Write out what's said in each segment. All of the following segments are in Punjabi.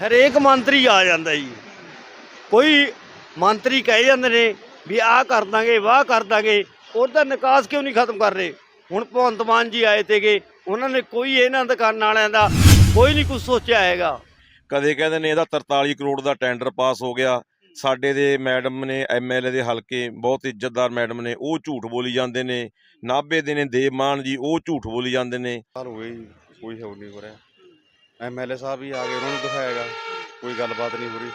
ਹਰੇਕ ਮੰਤਰੀ ਆ ਜਾਂਦਾ ਜੀ। ਕੋਈ ਮੰਤਰੀ ਕਹੇ ਜਾਂਦੇ ਨੇ ਵੀ ਆਹ ਕਰ ਦਾਂਗੇ ਵਾਹ ਕਰ ਦਾਂਗੇ ਉਹਦਾ ਨਿਕਾਸ ਕਿਉਂ ਨਹੀਂ ਖਤਮ ਕਰ ਰਹੇ? ਹੁਣ ਭਗਵੰਤ ਮਾਨ ਜੀ ਆਏ ਤੇਗੇ ਉਹਨਾਂ ਨੇ ਕੋਈ ਇਹਨਾਂ ਦੁਕਾਨਾਂ ਵਾਲਿਆਂ ਦਾ ਕੋਈ ਨਹੀਂ ਕੁਝ ਸੋਚਿਆ ਹੈਗਾ। ਕਦੇ ਕਹਿੰਦੇ ਨੇ ਇਹਦਾ 43 ਕਰੋੜ ਦਾ ਟੈਂਡਰ ਪਾਸ ਹੋ ਗਿਆ। ਸਾਡੇ ਦੇ ਮੈਡਮ ਨੇ ਐਮਐਲਏ ਦੇ ਹਲਕੇ ਬਹੁਤ ਇੱਜ਼ਤਦਾਰ ਮੈਡਮ ਨੇ ਉਹ ਝੂਠ ਬੋਲੀ ਜਾਂਦੇ ਨੇ। ਨਾਭੇ ਦੇ ਨੇ ਦੇਵਮਾਨ ਜੀ ਉਹ ਝੂਠ ਬੋਲੀ ਜਾਂਦੇ ਨੇ। ਸਾਲ ਹੋ ਗਏ ਜੀ, ਕੋਈ ਹੋ ਨਹੀਂ ਹੋ ਰਿਹਾ। ਐਮਐਲਏ ਸਾਹਿਬ ਵੀ ਆ ਗਏ ਉਹਨਾਂ ਨੂੰ ਦਿਖਾਏਗਾ ਕੋਈ ਗੱਲਬਾਤ ਨਹੀਂ ਹੋ ਰਹੀ।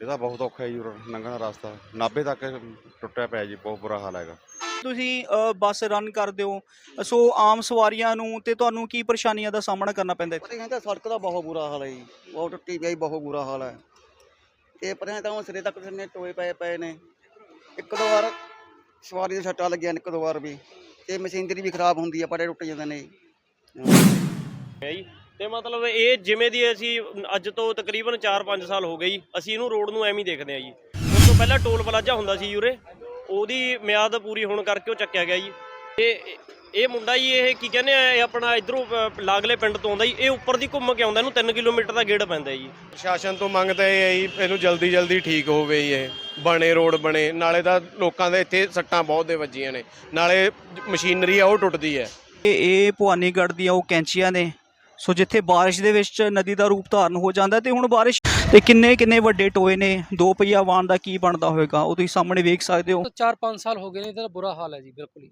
ਇਹਦਾ ਬਹੁਤ ਔਖਾ ਹੈ ਜੀ ਲੰਘਣ ਦਾ ਰਸਤਾ। ਨਾਭੇ ਤੱਕ ਟੁੱਟਿਆ ਪਿਆ ਜੀ ਬਹੁਤ ਬੁਰਾ ਹਾਲ ਹੈਗਾ। ਤੁਸੀਂ ਬੱਸ ਰਨ ਕਰਦੇ ਹੋ ਸੋ ਆਮ ਸਵਾਰੀਆਂ ਨੂੰ ਤੇ ਤੁਹਾਨੂੰ ਕੀ ਪਰੇਸ਼ਾਨੀਆਂ ਦਾ ਸਾਹਮਣਾ ਕਰਨਾ ਪੈਂਦਾ ਇੱਥੇ? ਕਹਿੰਦਾ ਸੜਕ ਦਾ ਬਹੁਤ ਬੁਰਾ ਹਾਲ ਹੈ ਜੀ ਬਹੁਤ ਟੁੱਟੀ ਪਈ ਬਹੁਤ ਬੁਰਾ ਹਾਲ ਹੈ। ਤੇ ਪਤਾ ਤਾਂ ਸਿਰੇ ਤੱਕ ਨੇ ਟੋਏ ਪਏ ਪਏ ਨੇ। ਇੱਕ ਦੋ ਵਾਰ ਸਵਾਰੀ ਦੇ ਸੱਟਾਂ ਲੱਗੀਆਂ ਨੇ ਇੱਕ ਦੋ ਵਾਰ ਵੀ। ਤੇ ਮਸ਼ੀਨਰੀ ਵੀ ਖਰਾਬ ਹੁੰਦੀ ਆ ਪੜੇ ਟੁੱਟ ਜਾਂਦੇ ਨੇ ਹੈ ਜੀ। ਤੇ ਮਤਲਬ ਇਹ ਜਿਵੇਂ ਦੀ ਅਸੀਂ ਅੱਜ ਤੋਂ ਤਕਰੀਬਨ 4-5 ਸਾਲ ਹੋ ਗਏ ਜੀ ਅਸੀਂ ਇਹਨੂੰ ਰੋਡ ਨੂੰ ਐਵੇਂ ਹੀ ਦੇਖਦੇ ਆ ਜੀ। ਉਸ ਤੋਂ ਪਹਿਲਾਂ ਟੋਲ ਪਲਾਜ਼ਾ ਹੁੰਦਾ ਸੀ ਯੂਰੇ ਉਹਦੀ ਮਿਆਦ ਪੂਰੀ ਹੋਣ ਕਰਕੇ ਉਹ ਚੱਕਿਆ ਗਿਆ ਜੀ। ਤੇ ਇਹ ਮੁੰਡਾ ਜੀ ਇਹ ਕੀ ਕਹਿੰਦੇ ਆ ਇਹ ਆਪਣਾ ਇਧਰੋਂ ਲਾਗਲੇ ਪਿੰਡ ਤੋਂ ਆਉਂਦਾ ਜੀ ਇਹ ਉੱਪਰ ਦੀ ਘੁੰਮ ਕੇ ਆਉਂਦਾ ਇਹਨੂੰ 3 ਕਿਲੋਮੀਟਰ ਦਾ ਗੇੜ ਪੈਂਦਾ ਜੀ। ਪ੍ਰਸ਼ਾਸਨ ਤੋਂ ਮੰਗਦਾ ਇਹ ਹੈ ਜੀ ਇਹਨੂੰ ਜਲਦੀ ਜਲਦੀ ਠੀਕ ਹੋਵੇ ਜੀ ਇਹ ਬਣੇ ਰੋਡ ਬਣੇ ਨਾਲੇ ਤਾਂ ਲੋਕਾਂ ਦੇ ਇੱਥੇ ਸੱਟਾਂ ਬਹੁਤ ਦੇ ਵੱਜੀਆਂ ਨੇ ਨਾਲੇ ਮਸ਼ੀਨਰੀ ਆ ਉਹ ਟੁੱਟਦੀ ਹੈ। ਇਹ ਇਹ ਭਵਾਨੀਗੜ੍ਹ ਦੀਆਂ ਉਹ ਕੈਂਚੀਆਂ ਨੇ। ਸੋ ਜਿੱਥੇ ਬਾਰਿਸ਼ ਦੇ ਵਿੱਚ ਨਦੀ ਦਾ ਰੂਪ ਧਾਰਨ ਹੋ ਜਾਂਦਾ ਤੇ ਹੁਣ ਬਾਰਿਸ਼ ਤੇ ਕਿੰਨੇ ਕਿੰਨੇ ਵੱਡੇ ਟੋਏ ਨੇ ਦੋ ਪਹੀਆ ਵਾਹਨ ਦਾ ਕੀ ਬਣਦਾ ਹੋਵੇਗਾ ਉਹ ਤੁਸੀਂ ਸਾਹਮਣੇ ਵੇਖ ਸਕਦੇ ਹੋ। ਤਾਂ 4-5 ਸਾਲ ਹੋ ਗਏ ਨੇ ਇਹਦਾ ਬੁਰਾ ਹਾਲ ਹੈ ਜੀ ਬਿਲਕੁਲ ਹੀ।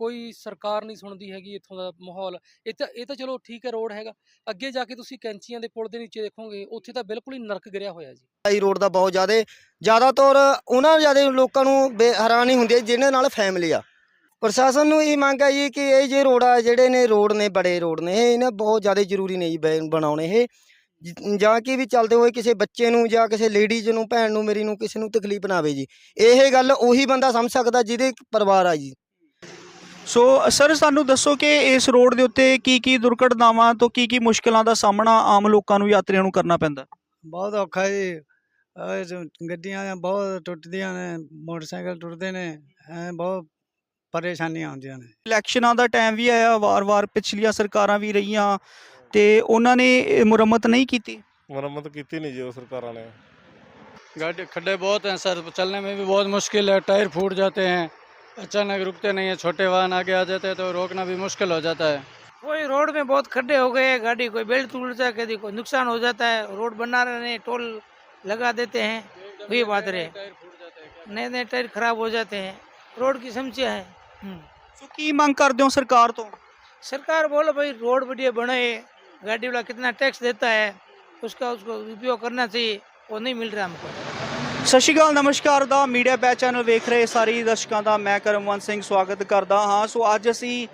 ਕੋਈ ਸਰਕਾਰ ਨਹੀਂ ਸੁਣਦੀ ਹੈਗੀ ਇੱਥੋਂ ਦਾ ਮਾਹੌਲ। ਇਹ ਤਾਂ ਇਹ ਤਾਂ ਚਲੋ ਠੀਕ ਹੈ ਰੋਡ ਹੈਗਾ। ਅੱਗੇ ਜਾ ਕੇ ਤੁਸੀਂ ਕੈਂਚੀਆਂ ਦੇ ਪੁਲ ਦੇ ਨੀਚੇ ਦੇਖੋਗੇ ਉੱਥੇ ਤਾਂ ਬਿਲਕੁਲ ਹੀ ਨਰਕ ਗਿਰਿਆ ਹੋਇਆ ਜੀ। ਆਈ ਰੋਡ ਦਾ ਬਹੁਤ ਜ਼ਿਆਦਾ ਜ਼ਿਆਦਾਤਰ ਉਹਨਾਂ ਜ਼ਿਆਦਾ ਲੋਕਾਂ ਨੂੰ ਬੇ- ਹੈਰਾਨੀ ਹੁੰਦੀ ਹੈ ਜਿਹਨਾਂ ਨਾਲ ਫੈਮਿਲੀ ਆ। ਪ੍ਰਸ਼ਾਸਨ ਨੂੰ ਇਹ ਮੰਗ ਹੈ ਜੀ ਕਿ ਇਹ ਜੇ ਰੋਡ ਆ ਜਿਹੜੇ ਨੇ ਰੋਡ ਨੇ ਬੜੇ ਰੋਡ ਨੇ ਇਹ ਇਹਨਾਂ ਬਹੁਤ ਜ਼ਿਆਦਾ ਜ਼ਰੂਰੀ ਨੇ ਜੀ ਬੈ- ਬਣਾਉਣੇ ਇਹ। ਜ- ਕਿ ਵੀ ਚੱਲਦੇ ਹੋਏ ਕਿਸੇ ਬੱਚੇ ਨੂੰ ਜਾਂ ਕਿਸੇ ਲੇਡੀਜ਼ ਨੂੰ ਭੈਣ ਨੂੰ ਮੇਰੀ ਨੂੰ ਕਿਸੇ ਨੂੰ ਤਕਲੀਫ ਨਾ ਆਵੇ ਜੀ। ਇਹ ਗੱਲ ਉਹੀ ਬੰਦਾ ਸਮਝ ਸਕਦਾ ਜਿਹਦੇ ਪਰਿਵਾਰ ਆ ਜੀ। ਸੋ ਸਰ ਸਾਨੂੰ ਦੱਸੋ ਕਿ ਇਸ ਰੋਡ ਦੇ ਉੱਤੇ ਕੀ ਕੀ ਦੁਰਘਟਨਾਵਾਂ ਤੋਂ ਕੀ ਕੀ ਮੁਸ਼ਕਲਾਂ ਦਾ ਸਾਹਮਣਾ ਆਮ ਲੋਕਾਂ ਨੂੰ ਯਾਤਰੀਆਂ ਨੂੰ ਕਰਨਾ ਪੈਂਦਾ? ਬਹੁਤ ਔਖਾ ਜੀ। ਗੱਡੀਆਂ ਬਹੁਤ ਟੁੱਟਦੀਆਂ ਨੇ ਮੋਟਰਸਾਈਕਲ ਟੁੱਟਦੇ ਨੇ ਐ ਬਹੁਤ ਪਰੇਸ਼ਾਨੀਆਂ ਆਉਂਦੀਆਂ ਨੇ ਇਲੈਕਸ਼ਨਾਂ ਦਾ ਟਾਈਮ ਵੀ ਆਇਆ ਵਾਰ-ਵਾਰ ਪਿਛਲੀਆਂ ਸਰਕਾਰਾਂ ਵੀ ਰਹੀਆਂ ਤੇ ਉਹਨਾਂ ਨੇ ਇਹ ਮੁਰੰਮਤ ਨਹੀਂ ਕੀਤੀ ਮੁਰੰਮਤ ਕੀਤੀ ਨਹੀਂ ਜੀ ਉਹ ਸਰਕਾਰਾਂ ਨੇ गाड़ी खड्डे बहुत हैं सर चलने में भी बहुत मुश्किल है टायर फूट जाते हैं अचानक रुकते नहीं है छोटे वाहन आगे आ जाते हैं तो रोकना भी मुश्किल हो जाता है कोई रोड में बहुत खड्डे हो गए गाड़ी कोई बेल्ट टूटता है कभी कोई नुकसान हो जाता है रोड बना रहे हैं टोल लगा देते हैं वही बात रहे नए नए टायर खराब हो जाते हैं रोड की समस्या है हम्म। ਸੋ ਕੀ ਮੰਗ ਕਰਦੇ ਹੋ ਸਰਕਾਰ ਤੋਂ सरकार बोलो भाई रोड बढ़िया बने गाड़ी वाला कितना टैक्स देता है उसका उसको उपयोग करना चाहिए वो नहीं मिल रहा हमको ਸਤਿ ਸ਼੍ਰੀ ਅਕਾਲ ਨਮਸਕਾਰ ਦਾ ਮੀਡੀਆ ਬੈਚ ਚੈਨਲ ਵੇਖ ਰਹੇ ਸਾਰੇ ਦਰਸ਼ਕਾਂ ਦਾ ਮੈਂ ਕਰਮਵੰਤ ਸਿੰਘ ਸਵਾਗਤ ਕਰਦਾ ਹਾਂ ਸੋ ਅੱਜ ਅਸੀਂ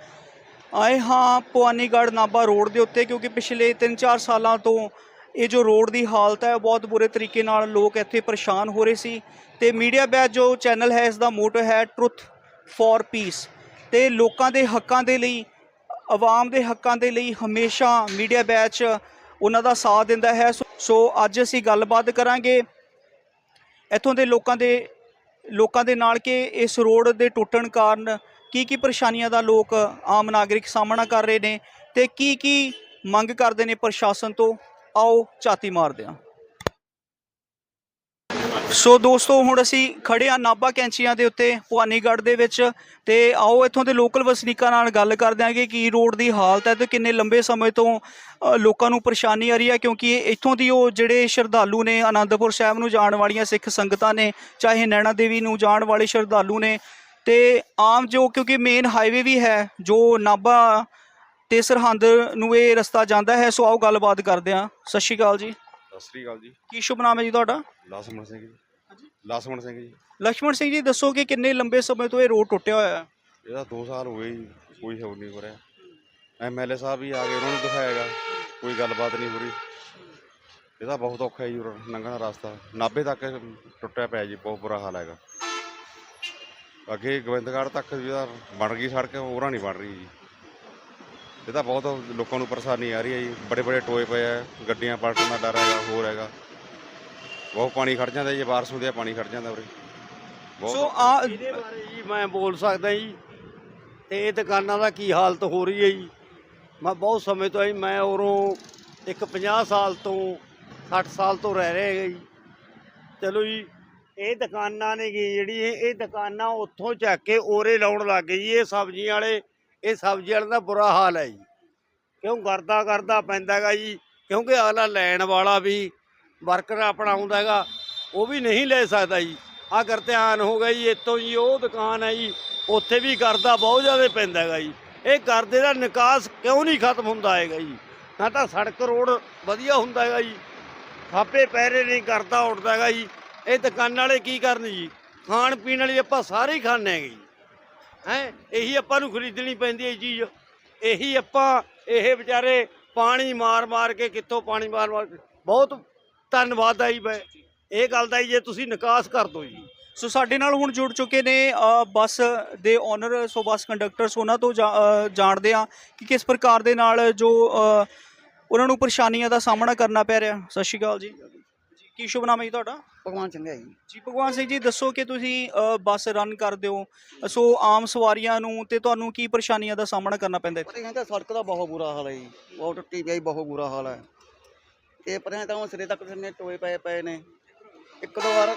ਆਏ ਹਾਂ ਭਵਾਨੀਗੜ੍ਹ ਨਾਭਾ ਰੋਡ ਦੇ ਉੱਤੇ ਕਿਉਂਕਿ ਪਿਛਲੇ 3-4 ਸਾਲਾਂ ਤੋਂ ਇਹ ਜੋ ਰੋਡ ਦੀ ਹਾਲਤ ਹੈ ਬਹੁਤ ਬੁਰੇ ਤਰੀਕੇ ਨਾਲ ਲੋਕ ਇੱਥੇ ਪਰੇਸ਼ਾਨ ਹੋ ਰਹੇ ਸੀ ਤੇ ਮੀਡੀਆ ਬੈਚ ਜੋ ਚੈਨਲ ਹੈ ਇਸ ਦਾ ਮੋਟੋ ਹੈ ਟਰੁੱਥ ਫॉर ਪੀਸ ਤੇ ਲੋਕਾਂ ਦੇ ਹੱਕਾਂ ਦੇ ਲਈ, ਆਵਾਮ ਦੇ ਹੱਕਾਂ ਦੇ ਲਈ ਹਮੇਸ਼ਾ ਮੀਡੀਆ ਬੈਚ ਉਹਨਾਂ ਦਾ ਸਾਥ ਦਿੰਦਾ ਹੈ। ਸੋ- ਸੋ ਅੱਜ ਅਸੀਂ ਗੱਲਬਾਤ ਕਰਾਂਗੇ ਇੱਥੋਂ ਦੇ ਲੋਕਾਂ ਦੇ ਲੋਕਾਂ ਦੇ ਨਾਲ ਕਿ ਇਸ ਰੋਡ ਦੇ ਟੁੱਟਣ ਕਾਰਨ ਕੀ ਕੀ ਪਰੇਸ਼ਾਨੀਆਂ ਦਾ ਲੋਕ ਆਮ ਨਾਗਰਿਕ ਸਾਹਮਣਾ ਕਰ ਰਹੇ ਨੇ ਤੇ ਕੀ ਕੀ ਮੰਗ ਕਰਦੇ ਨੇ ਪ੍ਰਸ਼ਾਸਨ ਤੋਂ? ਆਓ ਝਾਤੀ ਮਾਰਦੇ ਹਾਂ। ਸੋ ਦੋਸਤੋ ਹੁਣ ਅਸੀਂ ਖੜੇ ਆ ਨਾਭਾ ਕੈਂਚੀਆਂ ਦੇ ਉੱਤੇ ਭਵਾਨੀਗੜ੍ਹ ਦੇ ਵਿੱਚ। ਤੇ ਆਓ ਇੱਥੋਂ ਦੇ ਲੋਕਲ ਵਸਨੀਕਾਂ ਨਾਲ ਗੱਲ ਕਰਦੇ ਹਾਂ ਕਿ ਕੀ ਰੋਡ ਦੀ ਹਾਲਤ ਹੈ ਤੇ ਕਿੰਨੇ ਲੰਬੇ ਸਮੇਂ ਤੋਂ ਲੋਕਾਂ ਨੂੰ ਪਰੇਸ਼ਾਨੀ ਆ ਰਹੀ ਹੈ ਕਿਉਂਕਿ ਇੱਥੋਂ ਦੀ ਉਹ ਜਿਹੜੇ ਸ਼ਰਧਾਲੂ ਨੇ ਆਨੰਦਪੁਰ ਸਾਹਿਬ ਨੂੰ ਜਾਣ ਵਾਲੀਆਂ ਸਿੱਖ ਸੰਗਤਾਂ ਨੇ ਚਾਹੇ ਨੈਣਾ ਦੇਵੀ ਨੂੰ ਜਾਣ ਵਾਲੇ ਸ਼ਰਧਾਲੂ ਨੇ। ਤੇ ਆਮ ਜੋ ਕਿਉਂਕਿ ਮੇਨ ਹਾਈਵੇ ਵੀ ਹੈ ਜੋ ਨਾਭਾ ਤੇ ਸਰਹੰਦ ਨੂੰ ਇਹ ਰਸਤਾ ਜਾਂਦਾ ਹੈ ਸੋ ਆਓ ਗੱਲਬਾਤ ਕਰਦੇ ਹਾਂ। ਸਤਿ ਸ਼੍ਰੀ ਅਕਾਲ ਜੀ। ਸਤਿ ਸ੍ਰੀ ਅਕਾਲ ਜੀ। ਕੀ ਸ਼ੁਭ ਨਾਮ ਹੈ ਜੀ ਤੁਹਾਡਾ? ਲਸਮਣ ਸਿੰਘ ਜੀ। ਲਸਮਣ ਸਿੰਘ ਜੀ। ਲక్ష్ਮਣ ਸਿੰਘ ਜੀ ਦੱਸੋ ਕਿ ਕਿੰਨੇ ਲੰਬੇ ਸਮੇਂ ਤੋਂ ਇਹ ਰੋਡ ਟੁੱਟਿਆ ਹੋਇਆ? ਹੈ ਇਹਦਾ 2 ਸਾਲ ਹੋ ਗਏ ਜੀ ਕੋਈ ਹੋ ਨਹੀਂ ਹੋ ਰਿਹਾ। ਐਮਐਲਏ ਸਾਹਿਬ ਵੀ ਆ ਗਏ ਉਹਨਾਂ ਨੂੰ ਦਿਖਾਇਆਗਾ ਕੋਈ ਗੱਲਬਾਤ ਨਹੀਂ ਹੋ ਰਹੀ। ਇਹਦਾ ਬਹੁਤ ਔਖਾ ਹੈ ਜੀ ਉਰੇ ਲੰਘਣ ਰਸਤਾ। ਨਾਭੇ ਤੱਕ ਟੁੱਟਿਆ ਪਿਆ ਜੀ ਬਹੁਤ ਬੁਰਾ ਹਾਲ ਹੈਗਾ। ਅੱਗੇ ਗੋਬਿੰਦਗੜ੍ਹ ਤੱਕ ਵੀ ਇਹਦਾ ਬਣ ਗਈ ਸੜਕ ਹੋਰਾਂ ਨਹੀਂ ਬਣ ਰਹੀ ਜੀ। ਇਹ ਤਾਂ ਬਹੁਤ ਲੋਕਾਂ ਨੂੰ ਪਰੇਸ਼ਾਨੀ ਆ ਰਹੀ ਹੈ ਜੀ। ਬੜੇ ਬੜੇ ਟੋਏ ਪਏ ਆ ਗੱਡੀਆਂ ਪਲਟਣ ਦਾ ਡਰ ਹੈਗਾ ਹੋਰ ਹੈਗਾ। ਬਹੁਤ ਪਾਣੀ ਖੜ ਜਾਂਦਾ ਜੀ ਬਾਰਿਸ਼ ਹੁੰਦੀ ਆ ਪਾਣੀ ਖੜ ਜਾਂਦਾ ਉਰੇ। ਬਹੁਤ ਸੋ ਆ ਇਹਦੇ ਬਾਰੇ ਜੀ ਮੈਂ ਬੋਲ ਸਕਦਾ ਜੀ ਤੇ ਇਹ ਦੁਕਾਨਾਂ ਦਾ ਕੀ ਹਾਲਤ ਹੋ ਰਹੀ ਹੈ ਜੀ। ਮੈਂ ਬਹੁਤ ਸਮੇਂ ਤੋਂ ਜੀ ਮੈਂ ਉਰੋਂ ਇੱਕ 50 ਸਾਲ ਤੋਂ 60 ਸਾਲ ਤੋਂ ਰਹਿ ਰਹੇ ਹੈਗੇ ਜੀ। ਚਲੋ ਜੀ ਇਹ ਦੁਕਾਨਾਂ ਨੇ ਗੀ ਜਿਹੜੀ ਇਹ ਇਹ ਦੁਕਾਨਾਂ ਉੱਥੋਂ ਚੱਕ ਕੇ 오ਰੇ ਲਾਉਣ ਲੱਗ ਗਏ ਜੀ ਇਹ ਸਬਜ਼ੀਆਂ ਵਾਲੇ ਇਹ ਸਬਜ਼ੀ ਵਾਲੇ ਦਾ ਬੁਰਾ ਹਾਲ ਹੈ ਜੀ। ਕਿਉਂ ਕਰਦਾ ਕਰਦਾ ਪੈਂਦਾ ਹੈਗਾ ਜੀ ਕਿਉਂਕਿ ਅਗਲਾ ਲੈਣ ਵਾਲਾ ਵੀ ਵਰਕਰ ਆਪਣਾ ਆਉਂਦਾ ਹੈਗਾ, ਉਹ ਵੀ ਨਹੀਂ ਲੈ ਸਕਦਾ ਜੀ। ਆ ਕਰ ਧਿਆਨ ਹੋ ਗਿਆ ਜੀ, ਇੱਥੋਂ ਜੀ, ਉਹ ਦੁਕਾਨ ਹੈ ਜੀ, ਉੱਥੇ ਵੀ ਕਰਦਾ ਬਹੁਤ ਜ਼ਿਆਦਾ ਪੈਂਦਾ ਹੈਗਾ ਜੀ। ਇਹ ਕਰਦੇ ਦਾ ਨਿਕਾਸ ਕਿਉਂ ਨਹੀਂ ਖਤਮ ਹੁੰਦਾ ਹੈਗਾ ਜੀ? ਨਾ ਤਾਂ ਸੜਕ ਰੋਡ ਵਧੀਆ ਹੁੰਦਾ ਹੈਗਾ ਜੀ। ਥਾਪੇ ਪੈਰੇ ਨਹੀਂ ਕਰਦਾ ਉੱਡਦਾ ਹੈਗਾ ਜੀ। ਇਹ ਦੁਕਾਨਾਂ ਵਾਲੇ ਕੀ ਕਰਨ ਜੀ? ਖਾਣ ਪੀਣ ਵਾਲੀ ਆਪਾਂ ਸਾਰੇ ਹੀ ਖਾਂਦੇ ਹੈਗੇ ਜੀ। ਹੈ, ਇਹੀ ਆਪਾਂ ਨੂੰ ਖਰੀਦਣੀ ਪੈਂਦੀ ਹੈ ਇਹ ਚੀਜ਼। ਇਹੀ ਆਪਾਂ, ਇਹ ਵਿਚਾਰੇ ਪਾਣੀ ਮਾਰ ਮਾਰ ਕੇ ਕਿੱਥੋਂ ਪਾਣੀ ਮਾਰ ਮਾਰ ਕੇ, ਬਹੁਤ ਧੰਨਵਾਦ ਹੈ ਜੀ ਮੈਂ। ਇਹ ਗੱਲ ਦਾ ਜੀ ਜੇ ਤੁਸੀਂ ਨਿਕਾਸ ਕਰ ਦਿਓ ਜੀ। ਸੋ ਸਾਡੇ ਨਾਲ ਹੁਣ ਜੁੜ ਚੁੱਕੇ ਨੇ ਅ, ਬੱਸ ਦੇ ਓਨਰ ਸੋ ਬੱਸ ਕੰਡਕਟਰਸ ਉਹਨਾਂ ਤੋਂ ਜਾ- ਅ, ਜਾਣਦੇ ਆ ਕਿ ਕਿਸ ਪ੍ਰਕਾਰ ਦੇ ਨਾਲ ਜੋ ਅ, ਉਹਨਾਂ ਨੂੰ ਪਰੇਸ਼ਾਨੀਆਂ ਦਾ ਸਾਹਮਣਾ ਕਰਨਾ ਪੈ ਰਿਹਾ। ਸਤਿ ਸ਼੍ਰੀ ਅਕਾਲ ਜੀ। ਜੀ, ਕੀ ਸ਼ੁਭ ਨਾਮ ਹੈ ਜੀ ਤੁਹਾਡਾ? ਭਗਵਾਨ ਸਿੰਘ ਹੈ ਜੀ। ਜੀ ਭਗਵਾਨ ਸਿੰਘ ਜੀ ਦੱਸੋ ਕਿ ਤੁਸੀਂ ਅ, ਬੱਸ ਰਨ ਕਰਦੇ ਹੋ। ਸੋ ਆਮ ਸਵਾਰੀਆਂ ਨੂੰ ਤੇ ਤੁਹਾਨੂੰ ਕੀ ਪਰੇਸ਼ਾਨੀਆਂ ਦਾ ਸਾਹਮਣਾ ਕਰਨਾ ਪੈਂਦਾ? ਪਤਾ ਕਹਿੰਦਾ ਸੜਕ ਦਾ ਬਹੁਤ ਬੁਰਾ ਹਾਲ ਹੈ ਜੀ। ਬਹੁਤ ਟੁੱਟੀ ਪਈ ਬਹੁਤ ਬੁਰਾ ਹਾਲ ਹੈ। ਇਹ ਪਤਾ ਤਾਂ ਉਹ ਸਿਰੇ ਤੱਕ ਨੇ ਟੋਏ ਪਏ ਪਏ ਨੇ। ਇੱਕ ਦੋ ਵਾਰ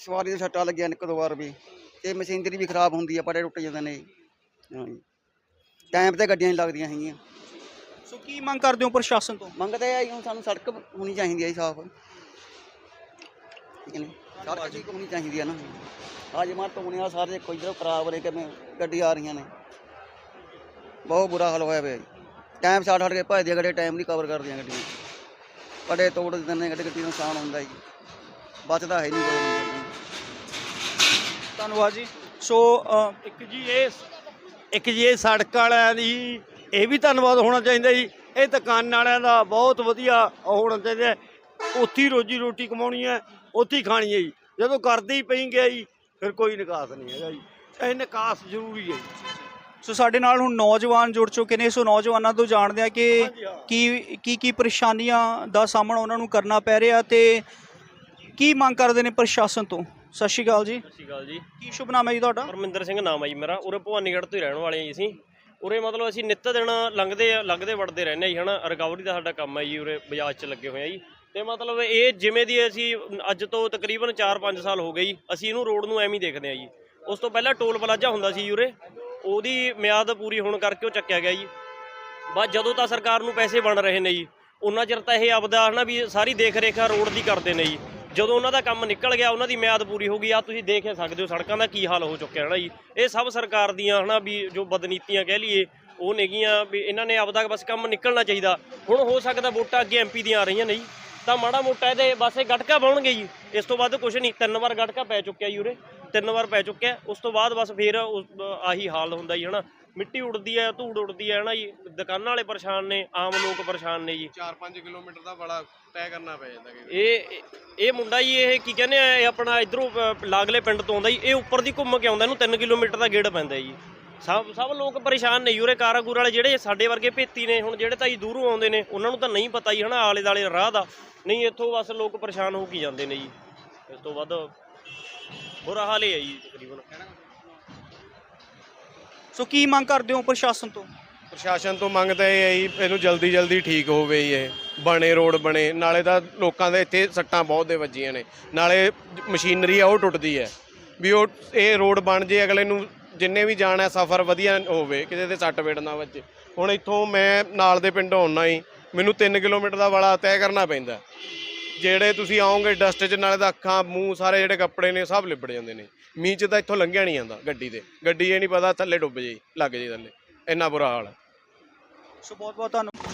ਸਵਾਰੀ ਦੇ ਸੱਟਾਂ ਲੱਗੀਆਂ ਨੇ ਇੱਕ ਦੋ ਵਾਰ ਵੀ। ਤੇ ਮਸ਼ੀਨਰੀ ਵੀ ਖਰਾਬ ਹੁੰਦੀ ਆ ਪੜੇ ਟੁੱਟ ਜਾਂਦੇ ਨੇ। ਟਾਈਮ ਤੇ ਗੱਡੀਆਂ ਨਹੀਂ ਲੱਗਦੀਆਂ ਹੈਗੀਆਂ। ਸੋ ਕੀ ਮੰਗ ਕਰਦੇ ਹੋ ਪ੍ਰਸ਼ਾਸਨ ਤੋਂ? ਮੰਗਦੇ ਆ ਜੀ ਹੁਣ ਸਾਨੂੰ ਸੜਕ ਹੋਣੀ ਚਾਹੀਦੀ ਹੈ ਜੀ ਸਾਫ਼। ਠੀਕ ਹੈ ਨੀ ਸੜਕ ਠੀਕ ਹੋਣੀ ਚਾਹੀਦੀ ਹੈ ਨਾ। ਅੱਜ ਮਾਰ ਟੋਣੇ ਆ ਸਾਰੇ ਕੋਈ ਜਿਹੜਾ ਖਰਾਬ ਨੇ ਕਿਵੇਂ ਗੱਡੀ ਆ ਰਹੀਆਂ ਨੇ। ਬਹੁਤ ਬੁਰਾ ਹਾਲ ਹੋਇਆ ਪਿਆ ਜੀ। ਟਾਈਮ ਛੱਡ ਛੱਡ ਕੇ ਭਜਦੀਆਂ ਗੱਡੀ ਟਾਈਮ ਨਹੀਂ ਕਵਰ ਕਰਦੀਆਂ ਗੱਡੀਆਂ। ਬੜੇ ਤੋੜ ਦਿੰਦੇ ਨੇ ਗੱਡੀ ਗੱਡੀ ਨੂੰ ਨੁਕਸਾਨ ਹੁੰਦਾ ਜੀ। ਬਚਦਾ ਹੈ ਨਹੀਂ ਕੋਈ ਧੰਨਵਾਦ ਜੀ। ਸੋ ਅ, ਇੱਕ ਜੀ ਇਹ ਇੱਕ ਜੀ ਇਹ ਸੜਕ ਵਾਲਿਆਂ ਦੀ ਇਹ ਵੀ ਧੰਨਵਾਦ ਹੋਣਾ ਚਾਹੀਦਾ ਜੀ। ਇਹ ਦੁਕਾਨ ਵਾਲਿਆਂ ਦਾ ਬਹੁਤ ਵਧੀਆ ਉਹ ਹੋਣਾ ਚਾਹੀਦਾ ਹੈ। ਉੱਥੇ ਹੀ ਰੋਜੀ ਰੋਟੀ ਕਮਾਉਣੀ ਹੈ ਉੱਥੇ ਹੀ ਖਾਣੀ ਹੈ ਜੀ। ਜਦੋਂ ਕਰਦੇ ਹੀ ਪਈ ਗਿਆ ਜੀ ਫਿਰ ਕੋਈ ਨਿਕਾਸ ਨਹੀਂ ਹੈਗਾ ਜੀ। ਇਹ ਨਿਕਾਸ ਜ਼ਰੂਰੀ ਹੈ ਜੀ। ਸੋ ਸਾਡੇ ਨਾਲ ਹੁਣ ਨੌਜਵਾਨ ਜੁੜ ਚੁੱਕੇ ਨੇ ਸੋ ਨੌਜਵਾਨਾਂ ਤੋਂ ਜਾਣਦੇ ਆ ਕਿ। ਕੀ ਕੀ ਕੀ ਪਰੇਸ਼ਾਨੀਆਂ ਦਾ ਸਾਹਮਣਾ ਉਹਨਾਂ ਨੂੰ ਕਰਨਾ ਪੈ ਰਿਹਾ ਤੇ ਕੀ ਮੰਗ ਕਰਦੇ ਨੇ ਪ੍ਰਸ਼ਾਸਨ ਤੋਂ? ਸਤਿ ਸ਼੍ਰੀ ਅਕਾਲ ਜੀ। ਸਤਿ ਸ਼੍ਰੀ ਅਕਾਲ ਜੀ। ਕੀ ਸ਼ੁਭ ਨਾਮ ਹੈ ਜੀ ਤੁਹਾਡਾ? ਪਰਮਿੰਦਰ ਸਿੰਘ ਨਾਮ ਹੈ ਜੀ ਮੇਰਾ। ਉਰੇ ਭਵਾਨੀਗੜ੍ਹ ਤੋਂ ਹੀ ਰਹਿਣ ਵਾਲੇ ਜੀ ਅਸੀਂ। ਉਰੇ ਮਤਲਬ ਅਸੀਂ ਨਿੱਤ ਦਿਨ ਲੰਘਦੇ ਲੰਘਦੇ ਵੜਦੇ ਰਹਿੰਦੇ ਹਾਂ ਜੀ ਹਨਾ? ਰਿਕਵਰੀ ਦਾ ਸਾਡਾ ਕੰਮ ਹੈ ਜੀ ਉਰੇ ਬਾਜ਼ਾਰ 'ਚ ਲੱਗੇ ਹੋਏ ਆ ਜੀ। ਤੇ ਮਤਲਬ ਇਹ ਜਿਵੇਂ ਦੀ ਅਸੀਂ ਅੱਜ ਤੋਂ ਤਕਰੀਬਨ 4-5 ਸਾਲ ਹੋ ਗਏ ਜੀ ਅਸੀਂ ਇਹਨੂੰ ਰੋਡ ਨੂੰ ਐਵੇਂ ਹੀ ਦੇਖਦੇ ਹਾਂ ਜੀ। ਉਸ ਤੋਂ ਪਹਿਲਾਂ ਟੋਲ ਪਲਾਜ਼ਾ ਹੁੰਦਾ ਸੀ ਜੀ ਉਰੇ। ਉਹਦੀ ਮਿਆਦ ਪੂਰੀ ਹੋਣ ਕਰਕੇ ਉਹ ਚੱਕਿਆ ਗਿਆ ਜੀ। ਬਸ ਜਦੋਂ ਤਾਂ ਸਰਕਾਰ ਨੂੰ ਪੈਸੇ ਬਣ ਰਹੇ ਨੇ ਜੀ, ਉਹਨਾਂ ਚਿਰ ਤਾਂ ਇਹ ਆਪਦਾ ਹਨਾ ਵੀ ਸਾਰੀ ਦੇਖ ਰੇਖਾ ਰੋਡ ਦੀ ਕਰਦੇ ਨੇ ਜੀ। ਜਦੋਂ ਉਹਨਾਂ ਦਾ ਕੰਮ ਨਿਕਲ ਗਿਆ, ਉਹਨਾਂ ਦੀ ਮਿਆਦ ਪੂਰੀ ਹੋ ਗਈ ਆ ਤੁਸੀਂ ਦੇਖ ਸਕਦੇ ਹੋ ਸੜਕਾਂ ਦਾ ਕੀ ਹਾਲ ਹੋ ਚੁੱਕਿਆ ਹੈ ਨਾ ਜੀ। ਇਹ ਸਭ ਸਰਕਾਰ ਦੀਆਂ ਹਨਾ ਵੀ ਜੋ ਬਦਨੀਤੀਆਂ ਕਹਿ ਲਈਏ, ਉਹ ਨੇਗੀਆਂ ਵੀ ਇਹਨਾਂ ਨੇ ਆਪਦਾ ਬਸ ਕੰਮ ਨਿਕਲਣਾ ਚਾਹੀਦਾ। ਹੁਣ ਹੋ ਸਕਦਾ ਵੋਟਾਂ ਅੱਗੇ ਐਮਪੀ ਦੀਆਂ ਆ ਰਹੀਆਂ ਨੇ ਜੀ। ਤਾਂ ਮਾੜਾ ਮੋਟਾ ਇਹਦੇ ਬਸ ਇਹ ਗਟਕਾ ਪਾਉਣਗੇ ਜੀ। ਇਸ ਤੋਂ ਬਾਅਦ ਕੁਝ ਨਹੀਂ, ਤਿੰਨ ਵਾਰ ਗਟਕਾ ਪੈ ਚੁੱਕਿਆ ਜੀ ਉਰੇ। ਤਿੰਨ ਵਾਰ ਪੈ ਚੁੱਕਿਆ ਉਸ ਤੋਂ ਬਾਅਦ ਬਸ ਫੇਰ ਆਹੀ ਹਾਲ ਹੁੰਦਾ ਜੀ ਹਨਾ। ਮਿੱਟੀ ਉੱਡਦੀ ਹੈ ਧੂੜ ਉੱਡਦੀ ਹੈ ਹਨਾ ਜੀ। ਦੁਕਾਨਾਂ ਵਾਲੇ ਪਰੇਸ਼ਾਨ ਨੇ ਆਮ ਲੋਕ ਪਰੇਸ਼ਾਨ ਨੇ ਜੀ। 4-5 ਕਿਲੋਮੀਟਰ ਦਾ ਬੜਾ ਤੈਅ ਕਰਨਾ ਪੈ ਜਾਂਦਾ ਇਹ ਇਹ ਮੁੰਡਾ ਜੀ ਇਹ ਕੀ ਕਹਿੰਦੇ ਆ ਇਹ ਆਪਣਾ ਇਧਰੋਂ ਲਾਗਲੇ ਪਿੰਡ ਤੋਂ ਆਉਂਦਾ ਜੀ। ਇਹ ਉੱਪਰ ਦੀ ਘੁੰਮ ਕੇ ਆਉਂਦਾ ਇਹਨੂੰ 3 ਕਿਲੋਮੀਟਰ ਦਾ ਗੇੜ ਪੈਂਦਾ ਜੀ। ਸਭ ਸਭ ਲੋਕ ਪਰੇਸ਼ਾਨ ਨੇ ਯੂਰੇ ਕਾਰਾਗੂਰ ਵਾਲੇ ਜਿਹੜੇ ਸਾਡੇ ਵਰਗੇ ਭੇਤੀ ਨੇ ਹੁਣ ਜਿਹੜੇ ਤਾਂ ਜੀ ਦੂਰੋਂ ਆਉਂਦੇ ਨੇ ਉਹਨਾਂ ਨੂੰ ਤਾਂ ਨਹੀਂ ਪਤਾ ਜੀ ਹਨਾ ਆਲੇ ਦਾਲੇ ਰਾਹ ਦਾ। ਨਹੀਂ ਇੱਥੋਂ ਬਸ ਲੋਕ ਪਰੇਸ਼ਾਨ ਹੋ ਕੇ ਜਾਂਦੇ ਨੇ ਜੀ। ਇਸ ਤੋਂ ਵੱਧ ਬੁਰਾ ਹਾਲ ਹੀ ਹੈ ਜੀ ਤਕਰੀਬਨ। ਸੋ ਕੀ ਮੰਗ ਕਰਦੇ ਹੋ ਪ੍ਰਸ਼ਾਸਨ ਤੋਂ? ਪ੍ਰਸ਼ਾਸਨ ਤੋਂ ਮੰਗਦਾ ਇਹ ਹੈ ਜੀ ਇਹਨੂੰ ਜਲਦੀ ਜਲਦੀ ਠੀਕ ਹੋਵੇ ਜੀ ਇਹ ਬਣੇ ਰੋਡ ਬਣੇ ਨਾਲੇ ਤਾਂ ਲੋਕਾਂ ਦੇ ਇੱਥੇ ਸੱਟਾਂ ਬਹੁਤ ਦੇ ਵੱਜੀਆਂ ਨੇ ਨਾਲੇ ਮਸ਼ੀਨਰੀ ਆ ਉਹ ਟੁੱਟਦੀ ਹੈ। ਵੀ ਉਹ ਇਹ ਰੋਡ ਬਣ ਜੇ ਅਗਲੇ ਨੂੰ ਜਿੰਨੇ ਵੀ ਜਾਣਾ ਸਫ਼ਰ ਵਧੀਆ ਹੋਵੇ ਕਿਸੇ ਦੇ ਸੱਟ ਵੇੜ ਨਾ ਵੱਜੇ। ਹੁਣ ਇੱਥੋਂ ਮੈਂ ਨਾਲ ਦੇ ਪਿੰਡੋਂ ਆਉਣਾ ਹੀ ਮੈਨੂੰ 3 ਕਿਲੋਮੀਟਰ ਦਾ ਵਾਲਾ ਤੈਅ ਕਰਨਾ ਪੈਂਦਾ। ਜਿਹੜੇ ਤੁਸੀਂ ਆਓਗੇ ਡਸਟ 'ਚ ਨਾਲੇ ਤਾਂ ਅੱਖਾਂ ਮੂੰਹ ਸਾਰੇ ਜਿਹੜੇ ਕੱਪੜੇ ਨੇ ਸਭ ਲਿਬੜ ਜਾਂਦੇ ਨੇ। ਮੀਂਹ 'ਚ ਤਾਂ ਇੱਥੋਂ ਲੰਘਿਆ ਨਹੀਂ ਜਾਂਦਾ ਗੱਡੀ ਤੇ। ਗੱਡੀ ਇਹ ਨਹੀਂ ਪਤਾ ਥੱਲੇ ਡੁੱਬ ਜੇ ਲੱਗ ਜੇ ਥੱਲੇ। ਇੰਨਾ ਬੁਰਾ ਹਾਲ ਹੈ ਸੋ ਬਹੁਤ ਬਹੁਤ ਧੰਨਵਾਦ।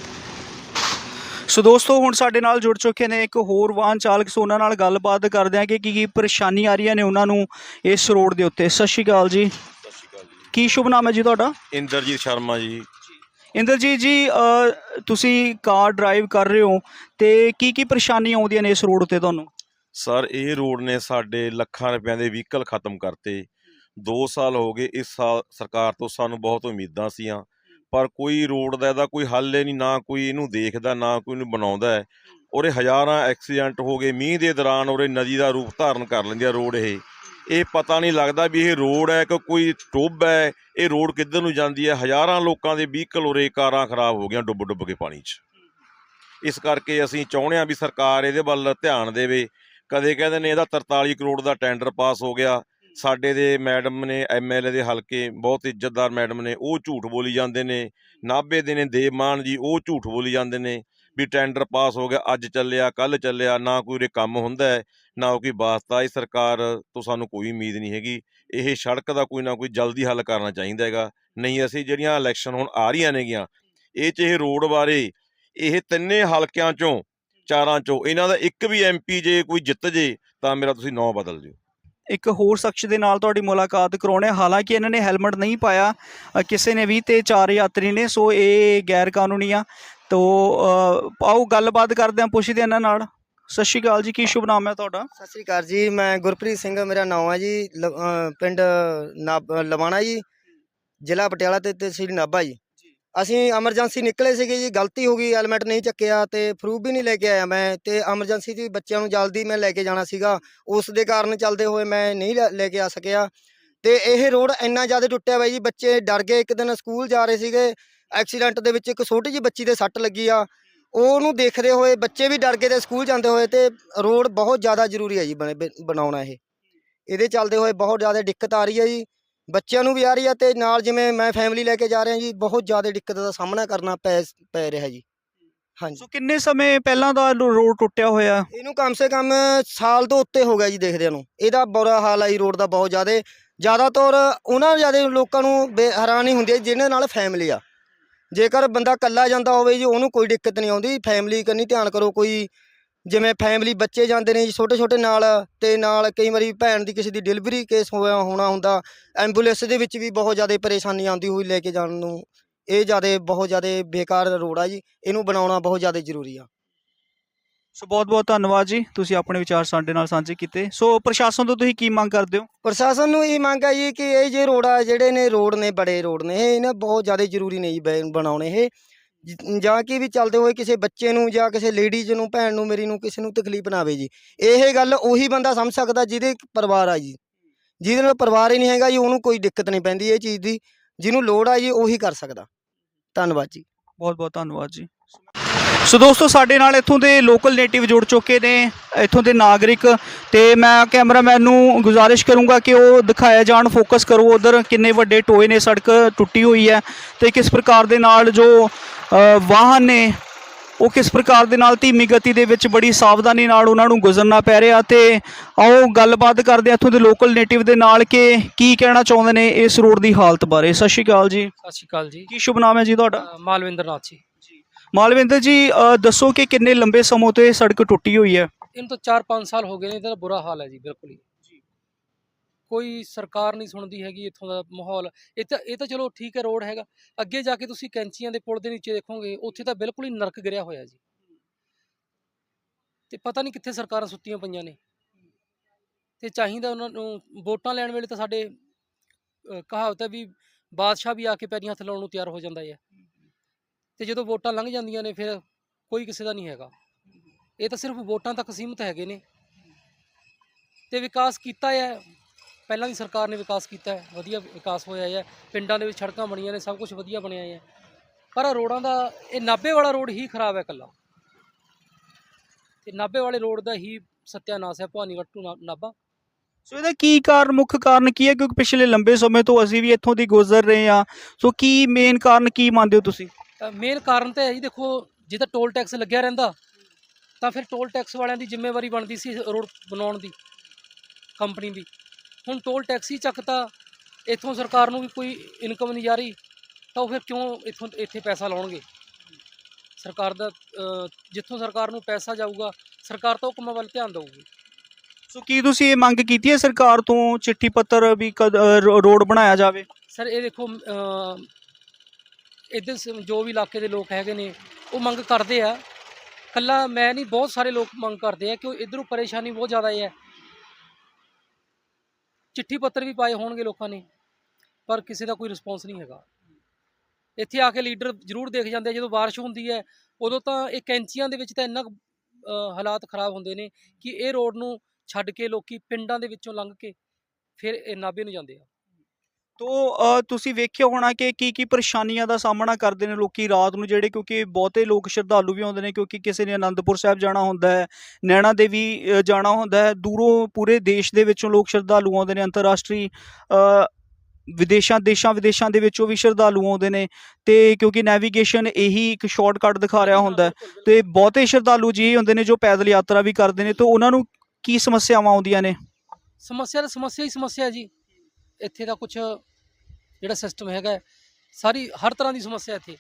ਸੋ ਦੋਸਤੋ ਹੁਣ ਸਾਡੇ ਨਾਲ ਜੁੜ ਚੁੱਕੇ ਨੇ ਇੱਕ ਹੋਰ ਵਾਹਨ ਚਾਲਕ। ਸੋ ਉਹਨਾਂ ਨਾਲ ਗੱਲਬਾਤ ਕਰਦੇ ਹਾਂ ਕਿ ਕੀ ਕੀ ਪਰੇਸ਼ਾਨੀ ਆ ਰਹੀਆਂ ਨੇ ਉਹਨਾਂ ਨੂੰ ਇਸ ਰੋਡ ਦੇ ਉੱਤੇ। ਸਤਿ ਸ਼੍ਰੀ ਅਕਾਲ ਜੀ। ਸਤਿ ਸ਼੍ਰੀ ਅਕਾਲ ਜੀ। ਕੀ ਸ਼ੁਭ ਨਾਮ ਹੈ ਜੀ ਤੁਹਾਡਾ? ਇੰਦਰਜੀਤ ਸ਼ਰਮਾ ਜੀ। ਇੰਦਰਜੀਤ ਜੀ ਅ, ਤੁਸੀਂ ਕਾਰ ਡਰਾਈਵ ਕਰ ਰਹੇ ਹੋ ਤੇ ਕੀ ਕੀ ਪਰੇਸ਼ਾਨੀਆਂ ਆਉਂਦੀਆਂ ਨੇ ਇਸ ਰੋਡ 'ਤੇ ਤੁਹਾਨੂੰ? ਸਰ ਇਹ ਰੋਡ ਨੇ ਸਾਡੇ ਲੱਖਾਂ ਰੁਪਏ ਦੇ ਵਹੀਕਲ ਖਤਮ ਕਰਤੇ। 2 ਸਾਲ ਹੋ ਗਏ ਇਸ ਸਾਲ ਸਰਕਾਰ ਤੋਂ ਸਾਨੂੰ ਬਹੁਤ ਉਮੀਦਾਂ ਸੀਆਂ। ਪਰ ਕੋਈ ਰੋਡ ਦਾ ਇਹਦਾ ਕੋਈ ਹੱਲ ਹੀ ਨਹੀਂ ਨਾ ਕੋਈ ਇਹਨੂੰ ਦੇਖਦਾ ਨਾ ਕੋਈ ਇਹਨੂੰ ਬਣਾਉਂਦਾ। ਹੈ ਔਰੇ ਹਜ਼ਾਰਾਂ ਐਕਸੀਡੈਂਟ ਹੋ ਗਏ ਮੀਂਹ ਦੇ ਦੌਰਾਨ ਔਰੇ ਨਦੀ ਦਾ ਰੂਪ ਧਾਰਨ ਕਰ ਲੈਂਦੀ ਆ ਰੋਡ ਇਹ। ਇਹ ਪਤਾ ਨਹੀਂ ਲੱਗਦਾ ਵੀ ਇਹ ਰੋਡ ਹੈ ਕਿ ਕੋਈ ਟੁੱਬ ਹੈ, ਇਹ ਰੋਡ ਕਿੱਧਰ ਨੂੰ ਜਾਂਦੀ ਹੈ? ਹਜ਼ਾਰਾਂ ਲੋਕਾਂ ਦੇ ਵਹੀਕਲ ਉਰੇ ਕਾਰਾਂ ਖਰਾਬ ਹੋ ਗਈਆਂ ਡੁੱਬ ਡੁੱਬ ਕੇ ਪਾਣੀ 'ਚ। ਇਸ ਕਰਕੇ ਅਸੀਂ ਚਾਹੁੰਦੇ ਹਾਂ ਵੀ ਸਰਕਾਰ ਇਹਦੇ ਵੱਲ ਧਿਆਨ ਦੇਵੇ। ਕਦੇ ਕਹਿੰਦੇ ਨੇ ਇਹਦਾ 43 ਕਰੋੜ ਦਾ ਟੈਂਡਰ ਪਾਸ ਹੋ ਗਿਆ। ਸਾਡੇ ਦੇ ਮੈਡਮ ਨੇ ਐਮਐਲਏ ਦੇ ਹਲਕੇ ਬਹੁਤ ਇੱਜ਼ਤਦਾਰ ਮੈਡਮ ਨੇ, ਉਹ ਝੂਠ ਬੋਲੀ ਜਾਂਦੇ ਨੇ। ਨਾਭੇ ਦੇ ਨੇ ਦੇਵਮਾਨ ਜੀ, ਉਹ ਝੂਠ ਬੋਲੀ ਜਾਂਦੇ ਨੇ। ਵੀ ਟੈਂਡਰ ਪਾਸ ਹੋ ਗਿਆ, ਅੱਜ ਚੱਲਿਆ ਕੱਲ ਚੱਲਿਆ, ਨਾ ਕੋਈ ਉਰੇ ਕੰਮ ਹੁੰਦਾ ਹੈ, ਨਾ ਕੋਈ ਵਾਸਤਾ, ਇਹ ਸਰਕਾਰ ਤੋਂ ਸਾਨੂੰ ਕੋਈ ਉਮੀਦ ਨਹੀਂ ਹੈਗੀ। ਇਹ ਸੜਕ ਦਾ ਕੋਈ ਨਾ ਕੋਈ ਜਲਦੀ ਹੱਲ ਕਰਨਾ ਚਾਹੀਦਾ ਹੈਗਾ। ਨਹੀਂ, ਅਸੀਂ ਜਿਹੜੀਆਂ ਇਲੈਕਸ਼ਨ ਹੁਣ ਆ ਰਹੀਆਂ ਨੇਗੀਆਂ, ਇਹ 'ਚ ਇਹ ਰੋਡ ਬਾਰੇ, ਇਹ ਤਿੰਨੇ ਹਲਕਿਆਂ ਚੋਂ, ਚਾਰਾਂ ਚੋਂ, ਇਹਨਾਂ ਦਾ ਇੱਕ ਵੀ ਐਮਪੀ ਜੇ ਕੋਈ ਜਿੱਤ ਜੇ, ਤਾਂ ਮੇਰਾ ਤੁਸੀਂ ਨਾਂ ਬਦਲ ਦਿਓ। ਇੱਕ ਹੋਰ ਸ਼ਖਸ ਦੇ ਨਾਲ ਤੁਹਾਡੀ ਮੁਲਾਕਾਤ ਕਰਾਉਣੇ ਹਾਲਾਂਕਿ ਇਹਨਾਂ ਨੇ ਹੈਲਮਟ ਨਹੀਂ ਪਾਇਆ ਕਿਸੇ ਨੇ ਵੀ ਤੇ ਚਾਰ ਯਾਤਰੀ ਨੇ, ਸੋ ਇਹ ਗੈਰ ਕਾਨੂੰਨੀ ਆ। ਤੋ ਆਓ ਗੱਲਬਾਤ ਕਰਦੇ ਹਾਂ ਪੁੱਛਦੇ ਇਹਨਾਂ ਨਾਲ। ਸਤਿ ਸ਼੍ਰੀ ਅਕਾਲ ਜੀ ਕੀ ਸ਼ੁਭ ਨਾਮ ਹੈ ਤੁਹਾਡਾ? ਸਤਿ ਸ੍ਰੀ ਅਕਾਲ ਜੀ ਮੈਂ ਗੁਰਪ੍ਰੀਤ ਸਿੰਘ ਮੇਰਾ ਨਾਮ ਹੈ ਜੀ ਲ- ਅਹ ਪਿੰਡ ਨਾਬ- ਲਵਾਣਾ ਜੀ ਜ਼ਿਲ੍ਹਾ ਪਟਿਆਲਾ ਤੇ ਤਹਿਸੀਲ ਨਾਭਾ ਜੀ। ਅਸੀਂ ਐਮਰਜੈਂਸੀ ਨਿਕਲੇ ਸੀਗੇ ਜੀ ਗਲਤੀ ਹੋ ਗਈ ਹੈਲਮਟ ਨਹੀਂ ਚੱਕਿਆ ਤੇ ਪ੍ਰੂਫ ਵੀ ਨਹੀਂ ਲੈ ਕੇ ਆਇਆ ਮੈਂ ਤੇ ਐਮਰਜੈਂਸੀ ਦੀ ਬੱਚਿਆਂ ਨੂੰ ਜਲਦੀ ਮੈਂ ਲੈ ਕੇ ਜਾਣਾ ਸੀਗਾ। ਉਸ ਦੇ ਕਾਰਨ ਚੱਲਦੇ ਹੋਏ ਮੈਂ ਨਹੀਂ ਲੈ- ਲੈ ਕੇ ਆ ਸਕਿਆ। ਤੇ ਇਹ ਰੋਡ ਇੰਨਾ ਜ਼ਿਆਦਾ ਟੁੱਟਿਆ ਹੋਇਆ ਜੀ ਬੱਚੇ ਡਰ ਗਏ ਇੱਕ ਦਿਨ ਸਕੂਲ ਜਾ ਰਹੇ ਸੀਗੇ ਐਕਸੀਡੈਂਟ ਦੇ ਵਿੱਚ ਇੱਕ ਛੋਟੀ ਜਿਹੀ ਬੱਚੀ ਦੇ ਸੱਟ ਲੱਗੀ ਆ। ਉਹਨੂੰ ਦੇਖਦੇ ਹੋਏ ਬੱਚੇ ਵੀ ਡਰ ਗਏ ਤੇ ਸਕੂਲ ਜਾਂਦੇ ਹੋਏ ਤੇ ਰੋਡ ਬਹੁਤ ਜ਼ਿਆਦਾ ਜ਼ਰੂਰੀ ਹੈ ਜੀ ਬਣਾਉਣਾ ਇਹ। ਇਹਦੇ ਚੱਲਦੇ ਹੋਏ ਬਹੁਤ ਜ਼ਿਆਦਾ ਦਿੱਕਤ ਆ ਰਹੀ ਹੈ ਜੀ। ਬੱਚਿਆਂ ਨੂੰ ਵੀ ਆ ਰਹੀ ਹੈ ਤੇ ਨਾਲ ਜਿਵੇਂ ਮੈਂ ਫੈਮਿਲੀ ਲੈ ਕੇ ਜਾ ਰਿਹਾ ਜੀ ਬਹੁਤ ਜ਼ਿਆਦਾ ਦਿੱਕਤ ਦਾ ਸਾਹਮਣਾ ਕਰਨਾ ਪੈ ਪੈ ਰਿਹਾ ਜੀ। ਹਾਂਜੀ। ਸੋ ਕਿੰਨੇ ਸਮੇਂ ਪਹਿਲਾਂ ਦਾ ਰੋਡ ਟੁੱਟਿਆ ਹੋਇਆ? ਇਹਨੂੰ ਕਮ ਸੇ ਕਮ ਸਾਲ ਤੋਂ ਉੱਤੇ ਹੋ ਗਿਆ ਜੀ ਦੇਖਦਿਆਂ ਨੂੰ। ਇਹਦਾ ਬੁਰਾ ਹਾਲ ਹੈ ਜੀ ਰੋਡ ਦਾ ਬਹੁਤ ਜ਼ਿਆਦਾ। ਜ਼ਿਆਦਾਤਰ ਉਹਨਾਂ ਜ਼ਿਆਦਾ ਲੋਕਾਂ ਨੂੰ ਹੈਰਾਨੀ ਹੁੰਦੀ ਹੈ ਜਿਹਨਾਂ ਨਾਲ ਫੈਮਿਲੀ ਆ। ਜੇਕਰ ਬੰਦਾ ਇਕੱਲਾ ਜਾਂਦਾ ਹੋਵੇ ਜੀ, ਉਹਨੂੰ ਕੋਈ ਦਿੱਕਤ ਨਹੀਂ ਆਉਂਦੀ। ਫੈਮਿਲੀ ਕੰਨੀ ਧਿਆਨ ਕਰੋ ਕੋਈ। ਜਿਵੇਂ ਫੈਮਿਲੀ ਬੱਚੇ ਜਾਂਦੇ ਨੇ ਜੀ ਛੋਟੇ ਛੋਟੇ ਨਾਲ ਤੇ ਨਾਲ ਕਈ ਵਾਰੀ ਭੈਣ ਦੀ ਕਿਸੇ ਦੀ ਡਿਲੀਵਰੀ ਕੇਸ ਹੋਇਆ, ਹੋਣਾ ਹੁੰਦਾ। ਐਂਬੂਲੈਂਸ ਦੇ ਵਿੱਚ ਵੀ ਬਹੁਤ ਜ਼ਿਆਦਾ ਪਰੇਸ਼ਾਨੀ ਆਉਂਦੀ ਹੋਈ ਲੈ ਕੇ ਜਾਣ ਨੂੰ। ਇਹ ਜ਼ਿਆਦਾ, ਬਹੁਤ ਜ਼ਿਆਦਾ ਬੇਕਾਰ ਰੋਡ ਆ ਜੀ। ਇਹਨੂੰ ਬਣਾਉਣਾ ਬਹੁਤ ਜ਼ਿਆਦਾ ਜ਼ਰੂਰੀ ਆ। ਸੋ ਬਹੁਤ ਬਹੁਤ ਧੰਨਵਾਦ ਜੀ। ਤੁਸੀਂ ਆਪਣੇ ਵਿਚਾਰ ਸਾਡੇ ਨਾਲ ਸਾਂਝੇ ਕੀਤੇ। ਸੋ ਪ੍ਰਸ਼ਾਸਨ ਤੋਂ ਤੁਸੀਂ ਕੀ ਮੰਗ ਕਰਦੇ ਹੋ? ਪ੍ਰਸ਼ਾਸਨ ਨੂੰ ਇਹ ਮੰਗ ਹੈ ਜੀ ਕਿ ਇਹ ਜੇ ਰੋਡ ਆ ਜਿਹੜੇ ਨੇ ਰੋਡ ਨੇ ਬੜੇ ਰੋਡ ਨੇ ਇਹ ਇਹਨਾਂ ਬਹੁਤ ਜ਼ਿਆਦਾ ਜ਼ਰੂਰੀ ਨੇ ਜੀ ਬੈ- ਬਣਾਉਣੇ ਇਹ। ਜ- ਜਾਂ ਕਿ ਵੀ ਚੱਲਦੇ ਹੋਏ ਕਿਸੇ ਬੱਚੇ ਨੂੰ ਜਾਂ ਕਿਸੇ ਲੇਡੀਜ਼ ਨੂੰ ਭੈਣ ਨੂੰ ਮੇਰੀ ਨੂੰ ਕਿਸੇ ਨੂੰ ਤਕਲੀਫ ਨਾ ਆਵੇ ਜੀ। ਇਹ ਗੱਲ ਉਹੀ ਬੰਦਾ ਸਮਝ ਸਕਦਾ ਜਿਹਦੇ ਪਰਿਵਾਰ ਆ ਜੀ। ਜਿਹਦੇ ਨਾਲ ਪਰਿਵਾਰ ਹੀ ਨਹੀਂ ਹੈਗਾ ਜੀ ਉਹਨੂੰ ਕੋਈ ਦਿੱਕਤ ਨਹੀਂ ਪੈਂਦੀ ਇਹ ਚੀਜ਼ ਦੀ। ਜਿਹਨੂੰ ਲੋੜ ਆ ਜੀ ਉਹੀ ਕਰ ਸਕਦਾ। ਧੰਨਵਾਦ ਜੀ। ਬਹੁਤ ਬਹੁਤ ਧੰਨਵਾਦ ਜੀ। ਸੋ ਦੋਸਤੋ ਸਾਡੇ ਨਾਲ ਇੱਥੋਂ ਦੇ ਲੋਕਲ ਨੇਟਿਵ ਜੁੜ ਚੁੱਕੇ ਨੇ ਇੱਥੋਂ ਦੇ ਨਾਗਰਿਕ ਤੇ ਮੈਂ ਕੈਮਰਾਮੈਨ ਨੂੰ ਗੁਜ਼ਾਰਿਸ਼ ਕਰੂੰਗਾ ਕਿ ਉਹ ਦਿਖਾਇਆ ਜਾਣ ਫੋਕਸ ਕਰੋ ਉਧਰ ਕਿੰਨੇ ਵੱਡੇ ਟੋਏ ਨੇ ਸੜਕ ਟੁੱਟੀ ਹੋਈ ਹੈ ਤੇ ਕਿਸ ਪ੍ਰਕਾਰ ਦੇ ਨਾਲ ਜੋ ਵਾਹਨ ਨੇ ਉਹ ਕਿਸ ਪ੍ਰਕਾਰ ਦੇ ਨਾਲ ਧੀਮੀ ਗਤੀ ਦੇ ਵਿੱਚ ਬੜੀ ਸਾਵਧਾਨੀ ਨਾਲ ਉਹਨਾਂ ਨੂੰ ਗੁਜ਼ਰਨਾ ਪੈ ਰਿਹਾ ਤੇ ਆਓ ਗੱਲਬਾਤ ਕਰਦੇ ਹਾਂ ਇੱਥੋਂ ਦੇ ਲੋਕਲ ਨੇਟਿਵ ਦੇ ਨਾਲ ਕਿ ਕੀ ਕਹਿਣਾ ਚਾਹੁੰਦੇ ਨੇ ਇਸ ਰੋਡ ਦੀ ਹਾਲਤ ਬਾਰੇ। ਸਤਿ ਸ਼੍ਰੀ ਅਕਾਲ ਜੀ। ਸਤਿ ਸ਼੍ਰੀ ਅਕਾਲ ਜੀ। ਕੀ ਸ਼ੁਭ ਨਾਮ ਹੈ ਜੀ ਤੁਹਾਡਾ? ਮਾਲਵਿੰਦਰ ਨਾਥ ਜੀ। ਮਾਲਵਿੰਦਰ ਜੀ ਅ, ਦੱਸੋ ਕਿ ਕਿੰਨੇ ਲੰਬੇ ਸਮੇਂ ਤੋਂ ਇਹ ਸੜਕ ਟੁੱਟੀ ਹੋਈ ਹੈ? ਇਹਨੂੰ ਤਾਂ 4-5 ਸਾਲ ਹੋ ਗਏ ਨੇ ਇਹਦਾ ਬੁਰਾ ਹਾਲ ਹੈ ਜੀ ਬਿਲਕੁਲ ਹੀ। ਕੋਈ ਸਰਕਾਰ ਨਹੀਂ ਸੁਣਦੀ ਹੈਗੀ ਇੱਥੋਂ ਦਾ ਮਾਹੌਲ। ਇਹ ਤਾਂ ਇਹ ਤਾਂ ਚਲੋ ਠੀਕ ਹੈ ਰੋਡ ਹੈਗਾ। ਅੱਗੇ ਜਾ ਕੇ ਤੁਸੀਂ ਕੈਂਚੀਆਂ ਦੇ ਪੁਲ ਦੇ ਨੀਚੇ ਦੇਖੋਗੇ ਉੱਥੇ ਤਾਂ ਬਿਲਕੁਲ ਹੀ ਨਰਕ ਗਿਰਿਆ ਹੋਇਆ ਜੀ। ਤੇ ਪਤਾ ਨਹੀਂ ਕਿੱਥੇ ਸਰਕਾਰਾਂ ਸੁੱਤੀਆਂ ਪਈਆਂ ਨੇ। ਤੇ ਚਾਹੀਦਾ ਉਹਨਾਂ ਨੂੰ ਵੋਟਾਂ ਲੈਣ ਵੇਲੇ ਤਾਂ ਸਾਡੇ ਅ, ਕਹਾਵਤ ਹੈ ਵੀ ਬਾਦਸ਼ਾਹ ਵੀ ਆ ਕੇ ਪੈਰੀਂ ਹੱਥ ਲਾਉਣ ਨੂੰ ਤਿਆਰ ਹੋ ਜਾਂਦਾ ਹੈ। ਤੇ ਜਦੋਂ ਵੋਟਾਂ ਲੰਘ ਜਾਂਦੀਆਂ ਨੇ ਫਿਰ ਕੋਈ ਕਿਸੇ ਦਾ ਨਹੀਂ ਹੈਗਾ। ਇਹ ਤਾਂ ਸਿਰਫ ਵੋਟਾਂ ਤੱਕ ਸੀਮਿਤ ਹੈਗੇ ਨੇ। ਤੇ ਵਿਕਾਸ ਕੀਤਾ ਹੈ। ਪਹਿਲਾਂ ਦੀ ਸਰਕਾਰ ਨੇ ਵਿਕਾਸ ਕੀਤਾ ਹੈ। ਵਧੀਆ ਵਿਕਾਸ ਹੋਇਆ ਹੈ। ਪਿੰਡਾਂ ਦੇ ਵਿੱਚ ਸੜਕਾਂ ਬਣੀਆਂ ਨੇ, ਸਭ ਕੁਝ ਵਧੀਆ ਬਣਿਆ ਹੈ। ਪਰ ਰੋਡਾਂ ਦਾ, ਇਹ ਨਾਭੇ ਵਾਲਾ ਰੋਡ ਹੀ ਖਰਾਬ ਹੈ ਇਕੱਲਾ। ਤੇ ਨਾਭੇ ਵਾਲੇ ਰੋਡ ਦਾ ਹੀ ਸਤਿਆਨਾਸ਼ ਹੈ। ਭਵਾਨੀਗੜ੍ਹ ਟੂ ਨਾ- ਨਾਭਾ। ਸੋ ਇਹਦਾ ਕੀ ਕਾਰਨ, ਮੁੱਖ ਕਾਰਨ ਕੀ ਹੈ? ਕਿਉਂਕਿ ਪਿਛਲੇ ਲੰਬੇ ਸਮੇਂ ਤੋਂ ਅਸੀਂ ਵੀ ਇੱਥੋਂ ਦੀ ਗੁਜ਼ਰ ਰਹੇ ਹਾਂ। ਸੋ ਕੀ ਮੇਨ ਕਾਰਨ ਕੀ ਮੰਨਦੇ ਹੋ ਤੁਸੀਂ? ਮੇਨ ਕਾਰਨ ਤਾਂ ਹੈ ਜੀ ਦੇਖੋ ਜੇ ਤਾਂ ਟੋਲ ਟੈਕਸ ਲੱਗਿਆ ਰਹਿੰਦਾ ਤਾਂ ਫਿਰ ਟੋਲ ਟੈਕਸ ਵਾਲਿਆਂ ਦੀ ਜ਼ਿੰਮੇਵਾਰੀ ਬਣਦੀ ਸੀ ਰੋਡ ਬਣਾਉਣ ਦੀ ਕੰਪਨੀ ਦੀ। ਹੁਣ ਟੋਲ ਟੈਕਸ ਹੀ ਚੱਕਤਾ ਇੱਥੋਂ ਸਰਕਾਰ ਨੂੰ ਵੀ ਕੋਈ ਇਨਕਮ ਨਹੀਂ ਜਾ ਰਹੀ ਤਾਂ ਉਹ ਫਿਰ ਕਿਉਂ ਇੱਥੋਂ ਇੱਥੇ ਪੈਸਾ ਲਾਉਣਗੇ? ਸਰਕਾਰ ਦਾ ਜਿੱਥੋਂ ਸਰਕਾਰ ਨੂੰ ਪੈਸਾ ਜਾਊਗਾ ਸਰਕਾਰ ਤਾਂ ਉਹ ਕੰਮਾਂ ਵੱਲ ਧਿਆਨ ਦੇਊਗੀ। ਸੋ ਕੀ ਤੁਸੀਂ ਇਹ ਮੰਗ ਕੀਤੀ ਹੈ ਸਰਕਾਰ ਤੋਂ ਚਿੱਠੀ ਪੱਤਰ ਵੀ ਰੋਡ ਬਣਾਇਆ ਜਾਵੇ? ਸਰ ਇਹ ਦੇਖੋ ਇੱਧਰ ਸ- ਜੋ ਵੀ ਇਲਾਕੇ ਦੇ ਲੋਕ ਹੈਗੇ ਨੇ ਉਹ ਮੰਗ ਕਰਦੇ ਆ। ਕੱਲਾ ਮੈਂ ਨਹੀਂ ਬਹੁਤ ਸਾਰੇ ਲੋਕ ਮੰਗ ਕਰਦੇ ਆ ਕਿ ਇੱਧਰੋਂ ਪਰੇਸ਼ਾਨੀ ਬਹੁਤ ਜ਼ਿਆਦਾ ਹੈ। ਚਿੱਠੀ ਪੱਤਰ ਵੀ ਪਾਏ ਹੋਣਗੇ ਲੋਕਾਂ ਨੇ ਪਰ ਕਿਸੇ ਦਾ ਕੋਈ ਰਿਸਪੌਂਸ ਨਹੀਂ ਹੈਗਾ। ਇੱਥੇ ਆ ਕੇ ਲੀਡਰ ਜ਼ਰੂਰ ਦੇਖ ਜਾਂਦੇ ਆ ਜਦੋਂ ਬਾਰਿਸ਼ ਹੁੰਦੀ ਹੈ ਉਦੋਂ ਤਾਂ ਇਹ ਕੈਂਚੀਆਂ ਦੇ ਵਿੱਚ ਤਾਂ ਇੰਨਾ ਕੁ, ਅ, ਹਾਲਾਤ ਖਰਾਬ ਹੁੰਦੇ ਨੇ ਕਿ ਇਹ ਰੋਡ ਨੂੰ ਛੱਡ ਕੇ ਲੋਕੀ ਪਿੰਡਾਂ ਦੇ ਵਿੱਚੋਂ ਲੰਘ ਕੇ ਫਿਰ ਇਹ ਨਾਭੇ ਨੂੰ ਜਾਂਦੇ ਆ। ਤੋ ਤੁਸੀਂ ਵੇਖਿਆ ਹੋਣਾ ਕਿ ਕੀ ਕੀ ਪਰੇਸ਼ਾਨੀਆਂ ਦਾ ਸਾਹਮਣਾ ਕਰਦੇ ਨੇ ਲੋਕੀ ਰਾਤ ਨੂੰ ਜਿਹੜੇ ਕਿਉਂਕਿ ਬਹੁਤੇ ਲੋਕ ਸ਼ਰਧਾਲੂ ਵੀ ਆਉਂਦੇ ਨੇ ਕਿਉਂਕਿ ਕਿਸੇ ਨੇ ਆਨੰਦਪੁਰ ਸਾਹਿਬ ਜਾਣਾ ਹੁੰਦਾ ਹੈ ਨੈਣਾ ਦੇਵੀ ਜਾਣਾ ਹੁੰਦਾ ਹੈ ਦੂਰੋਂ ਪੂਰੇ ਦੇਸ਼ ਦੇ ਵਿੱਚੋਂ ਲੋਕ ਸ਼ਰਧਾਲੂ ਆਉਂਦੇ ਨੇ ਅੰਤਰਰਾਸ਼ਟਰੀ ਵਿਦੇਸ਼ਾਂ ਦੇਸ਼ਾਂ ਵਿਦੇਸ਼ਾਂ ਦੇ ਵਿੱਚੋਂ ਵੀ ਸ਼ਰਧਾਲੂ ਆਉਂਦੇ ਨੇ ਤੇ ਕਿਉਂਕਿ ਨੈਵੀਗੇਸ਼ਨ ਇਹੀ ਇੱਕ ਸ਼ਾਰਟਕਟ ਦਿਖਾ ਰਿਹਾ ਹੁੰਦਾ ਤੇ ਬਹੁਤੇ ਸ਼ਰਧਾਲੂ ਜੀ ਹੁੰਦੇ ਨੇ ਜੋ ਪੈਦਲ ਯਾਤਰਾ ਵੀ ਕਰਦੇ ਨੇ ਤੇ ਉਹਨਾਂ ਨੂੰ ਕੀ ਸਮੱਸਿਆਵਾਂ ਆਉਂਦੀਆਂ ਨੇ? ਸਮੱਸਿਆ ਤਾਂ ਸਮੱਸਿਆ ਹੀ ਸਮੱਸਿਆ ਜੀ। ਇੱਥੇ ਦਾ ਕੁਝ ਜਿਹੜਾ ਸਿਸਟਮ ਹੈਗਾ ਸਾਰੀ ਹਰ ਤਰ੍ਹਾਂ ਦੀ ਸਮੱਸਿਆ ਇੱਥੇ।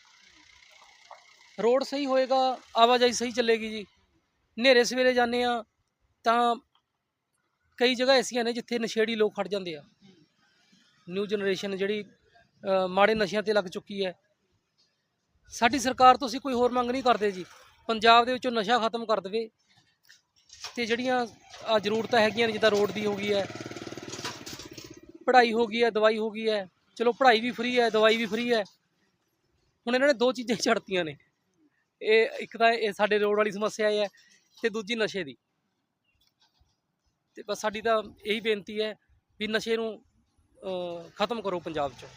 ਰੋਡ ਸਹੀ ਹੋਏਗਾ, ਆਵਾਜਾਈ ਸਹੀ ਚੱਲੇਗੀ ਜੀ। ਹਨੇਰੇ ਸਵੇਰੇ ਜਾਂਦੇ ਆ ਤਾਂ ਕਈ ਜਗ੍ਹਾ ਐਸੀਆਂ ਨੇ ਜਿੱਥੇ ਨਸ਼ੇੜੀ ਲੋਕ ਖੜ ਜਾਂਦੇ ਆ। ਨਿਊ ਜਨਰੇਸ਼ਨ ਜਿਹੜੀ ਮਾੜੇ ਨਸ਼ਿਆਂ ਤੇ ਲੱਗ ਚੁੱਕੀ ਹੈ। ਸਾਡੀ ਸਰਕਾਰ ਤੋਂ ਅਸੀਂ ਕੋਈ ਹੋਰ ਮੰਗ ਨਹੀਂ ਕਰਦੇ ਜੀ। ਪੰਜਾਬ ਦੇ ਵਿੱਚੋਂ ਨਸ਼ਾ ਖਤਮ ਕਰ ਦੇਵੇ। ਤੇ ਜਿਹੜੀਆਂ ਆ ਜ਼ਰੂਰਤਾਂ ਹੈਗੀਆਂ ਨੇ, ਜਿੱਦਾਂ ਰੋਡ ਦੀ ਹੋ ਗਈ ਹੈ ਪੜ੍ਹਾਈ ਹੋ ਗਈ ਹੈ, ਦਵਾਈ ਹੋ ਗਈ ਹੈ। ਚਲੋ, ਪੜ੍ਹਾਈ ਵੀ ਫ੍ਰੀ ਹੈ, ਦਵਾਈ ਵੀ ਫ੍ਰੀ ਹੈ। ਹੁਣ ਇਹਨਾਂ ਨੇ ਦੋ ਚੀਜ਼ਾਂ ਛੱਡਤੀਆਂ ਨੇ। ਇਹ ਇੱਕ ਤਾਂ ਇਹ ਸਾਡੇ ਰੋਡ ਵਾਲੀ ਸਮੱਸਿਆ ਹੈ ਤੇ ਦੂਜੀ ਨਸ਼ੇ ਦੀ। ਤੇ ਬਸ ਸਾਡੀ ਤਾਂ ਇਹੀ ਬੇਨਤੀ ਹੈ ਵੀ ਨਸ਼ੇ ਨੂੰ ਖਤਮ ਕਰੋ ਪੰਜਾਬ 'ਚੋਂ।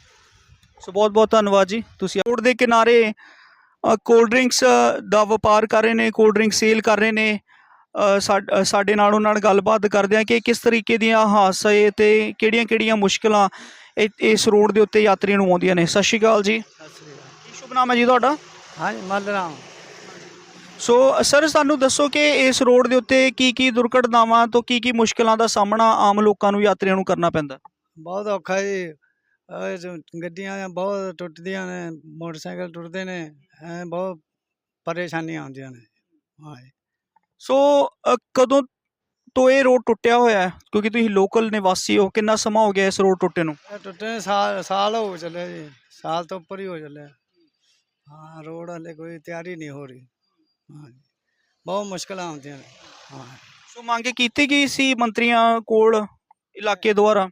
ਸੋ ਬਹੁਤ ਬਹੁਤ ਧੰਨਵਾਦ ਜੀ। ਤੁਸੀਂ ਰੋਡ ਦੇ ਕਿਨਾਰੇ ਕੋਲਡ ਡਰਿੰਕਸ ਦਾ ਵਪਾਰ ਕਰ ਰਹੇ ਨੇ ਕੋਲਡ ਡਰਿੰਕ ਸੇਲ ਕਰ ਰਹੇ ਨੇ। ਸਾਡ- ਨਾਲ ਉਹਨਾਂ ਨਾਲ ਗੱਲਬਾਤ ਕਰਦੇ ਆ ਕਿ ਕਿਸ ਤਰੀਕੇ ਦੀਆਂ ਹਾਦਸੇ ਤੇ ਕਿਹੜੀਆਂ-ਕਿਹੜੀਆਂ ਮੁਸ਼ਕਲਾਂ ਇਸ ਰੋਡ ਦੇ ਉੱਤੇ ਯਾਤਰੀਆਂ ਨੂੰ ਆਉਂਦੀਆਂ ਨੇ। ਸਤਿ ਸ਼੍ਰੀ ਅਕਾਲ ਜੀ। ਕੀ ਸ਼ੁਭ ਨਾਮ ਹੈ ਜੀ ਤੁਹਾਡਾ? ਹਾਂਜੀ ਮੱਲਰਾਮ। ਸੋ ਸਰ ਸਾਨੂੰ ਦੱਸੋ ਕਿ ਇਸ ਰੋਡ ਦੇ ਉੱਤੇ ਕੀ ਕੀ ਦੁਰਘਟਨਾਵਾਂ ਤੋਂ ਕੀ ਕੀ ਮੁਸ਼ਕਲਾਂ ਦਾ ਸਾਹਮਣਾ ਆਮ ਲੋਕਾਂ ਨੂੰ ਯਾਤਰੀਆਂ ਨੂੰ ਕਰਨਾ ਪੈਂਦਾ? ਬਹੁਤ ਔਖਾ ਜੀ। ਗੱਡੀਆਂ ਬਹੁਤ ਟੁੱਟਦੀਆਂ ਨੇ ਮੋਟਰਸਾਈਕਲ ਟੁੱਟਦੇ ਨੇ ਬਹੁਤ ਪਰੇਸ਼ਾਨੀਆਂ ਆਉਂਦੀਆਂ ਨੇ। ਹਾਂ ਜੀ ਸੋ ਅ, ਕਦੋਂ ਤੋਂ ਇਹ ਰੋਡ ਟੁੱਟਿਆ ਹੋਇਆ ਹੈ? ਕਿਉਂਕਿ ਤੁਸੀਂ ਲੋਕਲ ਨਿਵਾਸੀ ਹੋ ਕਿੰਨਾ ਸਮਾਂ ਹੋ ਗਿਆ ਇਸ ਰੋਡ ਟੁੱਟੇ ਨੂੰ? ਇਹ ਟੁੱਟੇ ਨੂੰ ਸਾਲ ਸਾਲ ਹੋ ਚੱਲੇ ਜੀ। ਸਾਲ ਤੋਂ ਉੱਪਰ ਹੀ ਹੋ ਚੱਲੇ। ਹਾਂ ਰੋਡ ਹਲੇ ਕੋਈ ਤਿਆਰੀ ਨਹੀਂ ਹੋ ਰਹੀ। ਹਾਂ ਜੀ। ਬਹੁਤ ਮੁਸ਼ਕਲਾਂ ਆਉਂਦੀਆਂ ਨੇ। ਹਾਂ ਸੋ ਮੰਗ ਕੀਤੀ ਗਈ ਸੀ ਮੰਤਰੀਆਂ ਕੋਲ ਇਲਾਕੇ ਦੁਆਰਾ?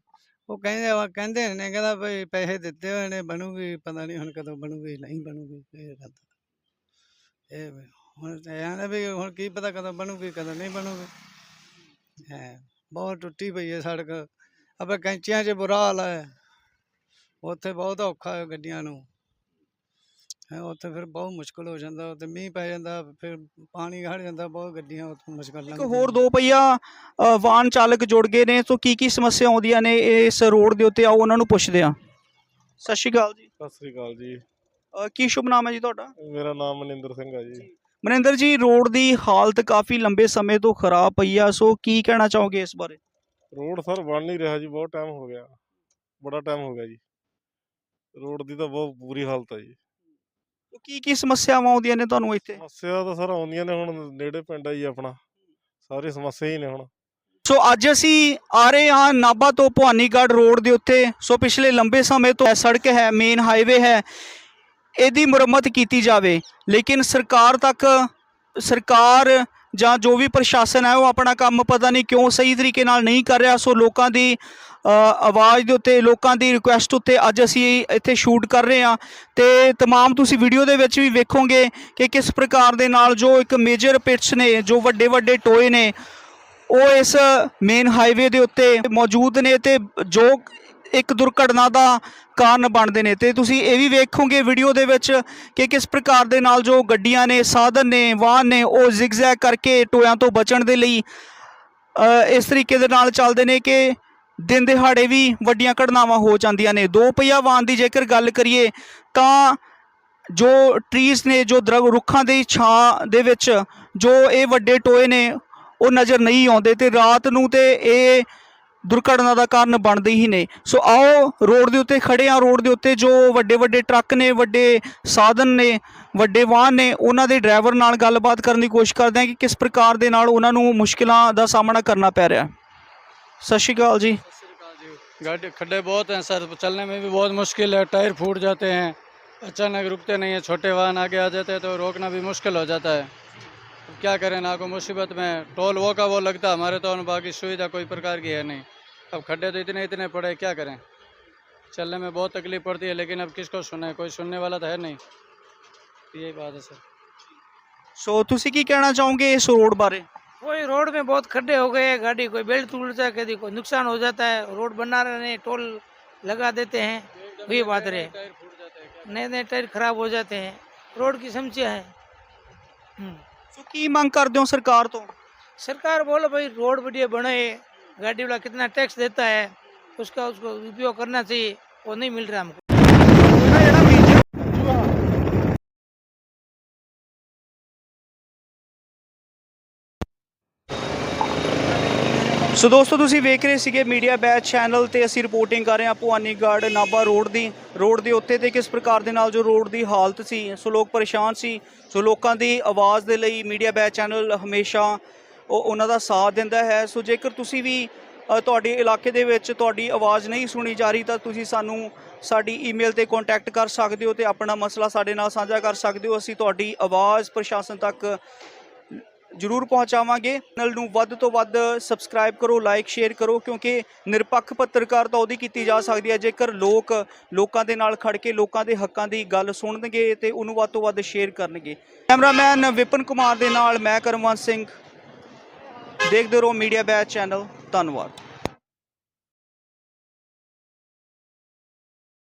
ਉਹ ਕਹਿੰਦੇ ਆ ਕਹਿੰਦੇ ਨੇ ਕਹਿੰਦਾ ਭਈ ਪੈਸੇ ਦਿੱਤੇ ਹੋਏ ਨੇ ਬਣੂਗੀ ਪਤਾ ਨਹੀਂ ਹੁਣ ਕਦੋਂ ਬਣੂਗੀ ਨਹੀਂ ਬਣੂਗੀ ਇਹ ਗੱਲ ਇਹ ਵੀ ਹੁਣ ਤੇ ਐਂ ਨਾ ਵੀ ਹੁਣ ਕੀ ਪਤਾ ਕਦੋਂ ਬਣੂਗੀ ਕਦੋਂ ਨਹੀਂ ਬਣੂਗੀ। ਹੈ ਬਹੁਤ ਟੁੱਟੀ ਪਈ ਹੈ ਸੜਕ। ਆਪੇ ਕੈਂਚੀਆਂ 'ਚ ਬੁਰਾ ਹਾਲ ਹੈ। ਉੱਥੇ ਬਹੁਤ ਔਖਾ ਹੈ ਗੱਡੀਆਂ ਨੂੰ। ਹੈ ਉੱਥੇ ਫਿਰ ਬਹੁਤ ਮੁਸ਼ਕਲ ਹੋ ਜਾਂਦਾ ਉੱਥੇ ਮੀਂਹ ਪੈ ਜਾਂਦਾ ਫਿਰ ਪਾਣੀ ਖੜ ਜਾਂਦਾ ਬਹੁਤ ਗੱਡੀਆਂ ਉੱਥੇ ਮੁਸ਼ਕਲ ਇੱਕ ਹੋਰ ਦੋ ਪਹੀਆ ਵਾਹਨ ਚਾਲਕ ਜੁੜ ਗਏ ਨੇ ਸੋ ਕੀ ਕੀ ਸਮੱਸਿਆ ਆਉਂਦੀਆਂ ਨੇ ਇਸ ਰੋਡ ਦੇ ਉੱਤੇ? ਆਓ ਉਹਨਾਂ ਨੂੰ ਪੁੱਛਦੇ ਆ ਸਤਿ ਸ਼੍ਰੀ ਅਕਾਲ ਜੀ। ਸਤਿ ਸ੍ਰੀ ਅਕਾਲ ਜੀ। ਅ, ਕੀ ਸ਼ੁਭ ਨਾਮ ਹੈ ਜੀ ਤੁਹਾਡਾ? ਮੇਰਾ ਨਾਮ ਮਨਿੰਦਰ ਸਿੰਘ ਹੈ ਜੀ। ਮਨਿੰਦਰ ਜੀ ਰੋਡ ਦੀ ਹਾਲਤ ਕਾਫੀ ਲੰਬੇ ਸਮੇਂ ਤੋਂ ਖਰਾਬ ਪਈ ਆ ਸੋ ਕੀ ਕਹਿਣਾ ਚਾਹੋਗੇ ਇਸ ਬਾਰੇ? ਰੋਡ ਸਰ ਬਣ ਨਹੀਂ ਰਿਹਾ ਜੀ ਬਹੁਤ ਟਾਈਮ ਹੋ ਗਿਆ। ਬੜਾ ਟਾਈਮ ਹੋ ਗਿਆ ਜੀ। ਰੋਡ ਦੀ ਤਾਂ ਬਹੁਤ ਬੁਰੀ ਹਾਲਤ ਹੈ ਜੀ। ਕੀ ਕੀ ਸਮੱਸਿਆਵਾਂ ਆਉਂਦੀਆਂ ਨੇ ਤੁਹਾਨੂੰ ਇੱਥੇ? ਸਮੱਸਿਆ ਤਾਂ ਸਰ ਆਉਂਦੀਆਂ ਨੇ ਹੁਣ ਨੇੜੇ ਪਿੰਡ ਆ ਜੀ ਆਪਣਾ। ਸਾਰੀ ਸਮੱਸਿਆ ਹੀ ਨੇ ਹੁਣ। ਸੋ ਅੱਜ ਅਸੀਂ ਆ ਰਹੇ ਹਾਂ ਨਾਭਾ ਤੋਂ ਭਵਾਨੀਗੜ੍ਹ ਰੋਡ ਦੇ ਉੱਤੇ। ਸੋ ਪਿਛਲੇ ਲੰਬੇ ਸਮੇਂ ਤੋਂ ਇਹ ਸੜਕ ਹੈ ਮੇਨ ਹਾਈਵੇ ਹੈ। ਇਹਦੀ ਮੁਰੰਮਤ ਕੀਤੀ ਜਾਵੇ ਲੇਕਿਨ ਸਰਕਾਰ ਤੱਕ ਸਰਕਾਰ ਜਾਂ ਜੋ ਵੀ ਪ੍ਰਸ਼ਾਸਨ ਹੈ ਉਹ ਆਪਣਾ ਕੰਮ ਪਤਾ ਨਹੀਂ ਕਿਉਂ ਸਹੀ ਤਰੀਕੇ ਨਾਲ ਨਹੀਂ ਕਰ ਰਿਹਾ ਸੋ ਲੋਕਾਂ ਦੀ ਅ, ਆਵਾਜ਼ ਦੇ ਉੱਤੇ ਲੋਕਾਂ ਦੀ ਰਿਕੁਐਸਟ ਉੱਤੇ ਅੱਜ ਅਸੀਂ ਇੱਥੇ ਸ਼ੂਟ ਕਰ ਰਹੇ ਹਾਂ ਤੇ तमाम ਤੁਸੀਂ ਵੀਡੀਓ ਦੇ ਵਿੱਚ ਵੀ ਵੇਖੋਗੇ ਕਿ ਕਿਸ ਪ੍ਰਕਾਰ ਦੇ ਨਾਲ ਜੋ ਇੱਕ ਮੇਜਰ ਪਿਟਸ ਨੇ ਜੋ ਵੱਡੇ ਵੱਡੇ ਟੋਏ ਨੇ ਉਹ ਇਸ ਮੇਨ ਹਾਈਵੇ ਦੇ ਉੱਤੇ ਮੌਜੂਦ ਨੇ ਤੇ ਜੋ ਇੱਕ ਦੁਰਘਟਨਾ ਦਾ ਕਾਰਨ ਬਣਦੇ ਨੇ। ਤੇ ਤੁਸੀਂ ਇਹ ਵੀ ਵੇਖੋਗੇ ਵੀਡੀਓ ਦੇ ਵਿੱਚ ਕਿ ਕਿਸ ਪ੍ਰਕਾਰ ਦੇ ਨਾਲ ਜੋ ਗੱਡੀਆਂ ਨੇ, ਸਾਧਨ ਨੇ, ਵਾਹਨ ਨੇ, ਉਹ ਜ਼ਿਗਜ਼ੈਗ ਕਰਕੇ ਟੋਇਆਂ ਤੋਂ ਬਚਣ ਦੇ ਲਈ ਇਸ ਤਰੀਕੇ ਦੇ ਨਾਲ ਚੱਲਦੇ ਨੇ ਕਿ ਦਿਨ ਦਿਹਾੜੇ ਵੀ ਵੱਡੀਆਂ ਘਟਨਾਵਾਂ ਹੋ ਜਾਂਦੀਆਂ ਨੇ। ਦੋ ਪਹੀਆ ਵਾਹਨ ਦੀ ਜੇਕਰ ਗੱਲ ਕਰੀਏ, ਤਾਂ ਜੋ ਟਰੀਜ਼ ਨੇ, ਜੋ ਦਰਗ, ਰੁੱਖਾਂ ਦੀ ਛਾਂ ਦੇ ਵਿੱਚ ਜੋ ਇਹ ਵੱਡੇ ਟੋਏ ਨੇ, ਉਹ ਨਜ਼ਰ ਨਹੀਂ ਆਉਂਦੇ। ਤੇ ਰਾਤ ਨੂੰ ਤੇ ਇਹ ਦੁਰਘਟਨਾ ਦਾ ਕਾਰਨ ਬਣਦੇ ਹੀ ਨੇ ਸੋ ਆਓ ਰੋਡ ਦੇ ਉੱਤੇ ਖੜੇ ਆ ਰੋਡ ਦੇ ਉੱਤੇ ਜੋ ਵੱਡੇ ਵੱਡੇ ਟਰੱਕ ਨੇ ਵੱਡੇ ਸਾਧਨ ਨੇ ਵੱਡੇ ਵਾਹਨ ਨੇ ਉਹਨਾਂ ਦੇ ਡਰਾਈਵਰ ਨਾਲ ਗੱਲਬਾਤ ਕਰਨ ਦੀ ਕੋਸ਼ਿਸ਼ ਕਰਦੇ ਆ ਕਿ ਕਿਸ ਪ੍ਰਕਾਰ ਦੇ ਨਾਲ ਉਹਨਾਂ ਨੂੰ ਮੁਸ਼ਕਿਲਾਂ ਦਾ ਸਾਹਮਣਾ ਕਰਨਾ ਪੈ ਰਿਹਾ ਸਤਿ ਸ਼੍ਰੀ ਅਕਾਲ ਜੀ गाड़ी खड्डे बहुत हैं सर चलने में भी बहुत मुश्किल है टायर फूट जाते हैं अचानक रुकते नहीं हैं छोटे वाहन आगे आ जाते हैं तो रोकना भी मुश्किल हो जाता है अब क्या करें ना को मुसीबत में टोल वो का वो लगता हमारे तो बाकी सुविधा कोई प्रकार की है नहीं अब खड्डे तो इतने इतने पड़े क्या करें? चलने में बहुत तकलीफ़ पड़ती है लेकिन अब किसको सुने? कोई सुनने वाला तो है नहीं। यही बात है सर। सो तुसी की कहना चाहोगे इस रोड बारे? कोई रोड में बहुत खड्डे हो गए गाड़ी कोई बेल्ट टूट जाए कभी कोई नुकसान हो जाता है रोड बना रहे नहीं टोल लगा देते हैं वही बात रहे। नए नए टायर खराब हो जाते हैं रोड की समस्या है। तो की मांग कर दो सरकार तो? सरकार बोलो भाई रोड बढ़िया बनाए गाड़ी वाला कितना टैक्स देता है उसका उसको उपयोग करना चाहिए वो नहीं मिल रहा हमको ਸੋ ਦੋਸਤੋ ਤੁਸੀਂ ਵੇਖ ਰਹੇ ਸੀਗੇ ਮੀਡੀਆ ਬੈਚ ਚੈਨਲ ਤੇ ਅਸੀਂ ਰਿਪੋਰਟਿੰਗ ਕਰ ਰਹੇ ਹਾਂ ਭਵਾਨੀਗੜ੍ਹ ਨਾਭਾ ਰੋਡ ਦੀ ਰੋਡ ਦੇ ਉੱਤੇ ਤੇ ਕਿਸ ਪ੍ਰਕਾਰ ਦੇ ਨਾਲ ਜੋ ਰੋਡ ਦੀ ਹਾਲਤ ਸੀ ਸੋ ਲੋਕ ਪਰੇਸ਼ਾਨ ਸੀ ਸੋ ਲੋਕਾਂ ਦੀ ਆਵਾਜ਼ ਦੇ ਲਈ ਮੀਡੀਆ ਬੈਚ ਚੈਨਲ ਹਮੇਸ਼ਾ ਉਹ ਉਹਨਾਂ ਦਾ ਸਾਥ ਦਿੰਦਾ ਹੈ। ਸੋ ਜੇਕਰ ਤੁਸੀਂ ਵੀ ਤੁਹਾਡੇ ਇਲਾਕੇ ਦੇ ਵਿੱਚ ਤੁਹਾਡੀ ਆਵਾਜ਼ ਨਹੀਂ ਸੁਣੀ ਜਾ ਰਹੀ, ਤਾਂ ਤੁਸੀਂ ਸਾਨੂੰ ਸਾਡੀ ਈਮੇਲ ਤੇ ਕੰਟੈਕਟ ਕਰ ਸਕਦੇ ਹੋ ਤੇ ਆਪਣਾ ਮਸਲਾ ਸਾਡੇ ਨਾਲ ਸਾਂਝਾ ਕਰ ਸਕਦੇ ਹੋ। ਅਸੀਂ ਤੁਹਾਡੀ ਆਵਾਜ਼ ਪ੍ਰਸ਼ਾਸਨ ਤੱਕ ਜਰੂਰ ਪਹੁੰਚਾਵਾਂਗੇ। ਚੈਨਲ ਨੂੰ ਵੱਧ ਤੋਂ ਵੱਧ ਸਬਸਕ੍ਰਾਈਬ ਕਰੋ ਲਾਈਕ ਸ਼ੇਅਰ ਕਰੋ, ਕਿਉਂਕਿ ਨਿਰਪੱਖ ਪੱਤਰਕਾਰਤਾ ਉਹਦੀ ਕੀਤੀ ਜਾ ਸਕਦੀ ਹੈ। ਜੇਕਰ ਲੋਕ ਲੋਕਾਂ ਦੇ ਨਾਲ ਖੜ ਕੇ ਲੋਕਾਂ ਦੇ ਹੱਕਾਂ ਦੀ ਗੱਲ ਸੁਣਨਗੇ ਤੇ ਉਹਨੂੰ ਵੱਧ ਤੋਂ ਵੱਧ ਸ਼ੇਅਰ ਕਰਨਗੇ। ਕੈਮਰਾਮੈਨ ਵਿਪਨ ਕੁਮਾਰ ਦੇ ਨਾਲ ਮੈਂ ਕਰਮਵੰਤ ਸਿੰਘ। ਦੇਖਦੇ ਰਹੋ ਮੀਡੀਆ ਬੈਚ ਚੈਨਲ ਧੰਨਵਾਦ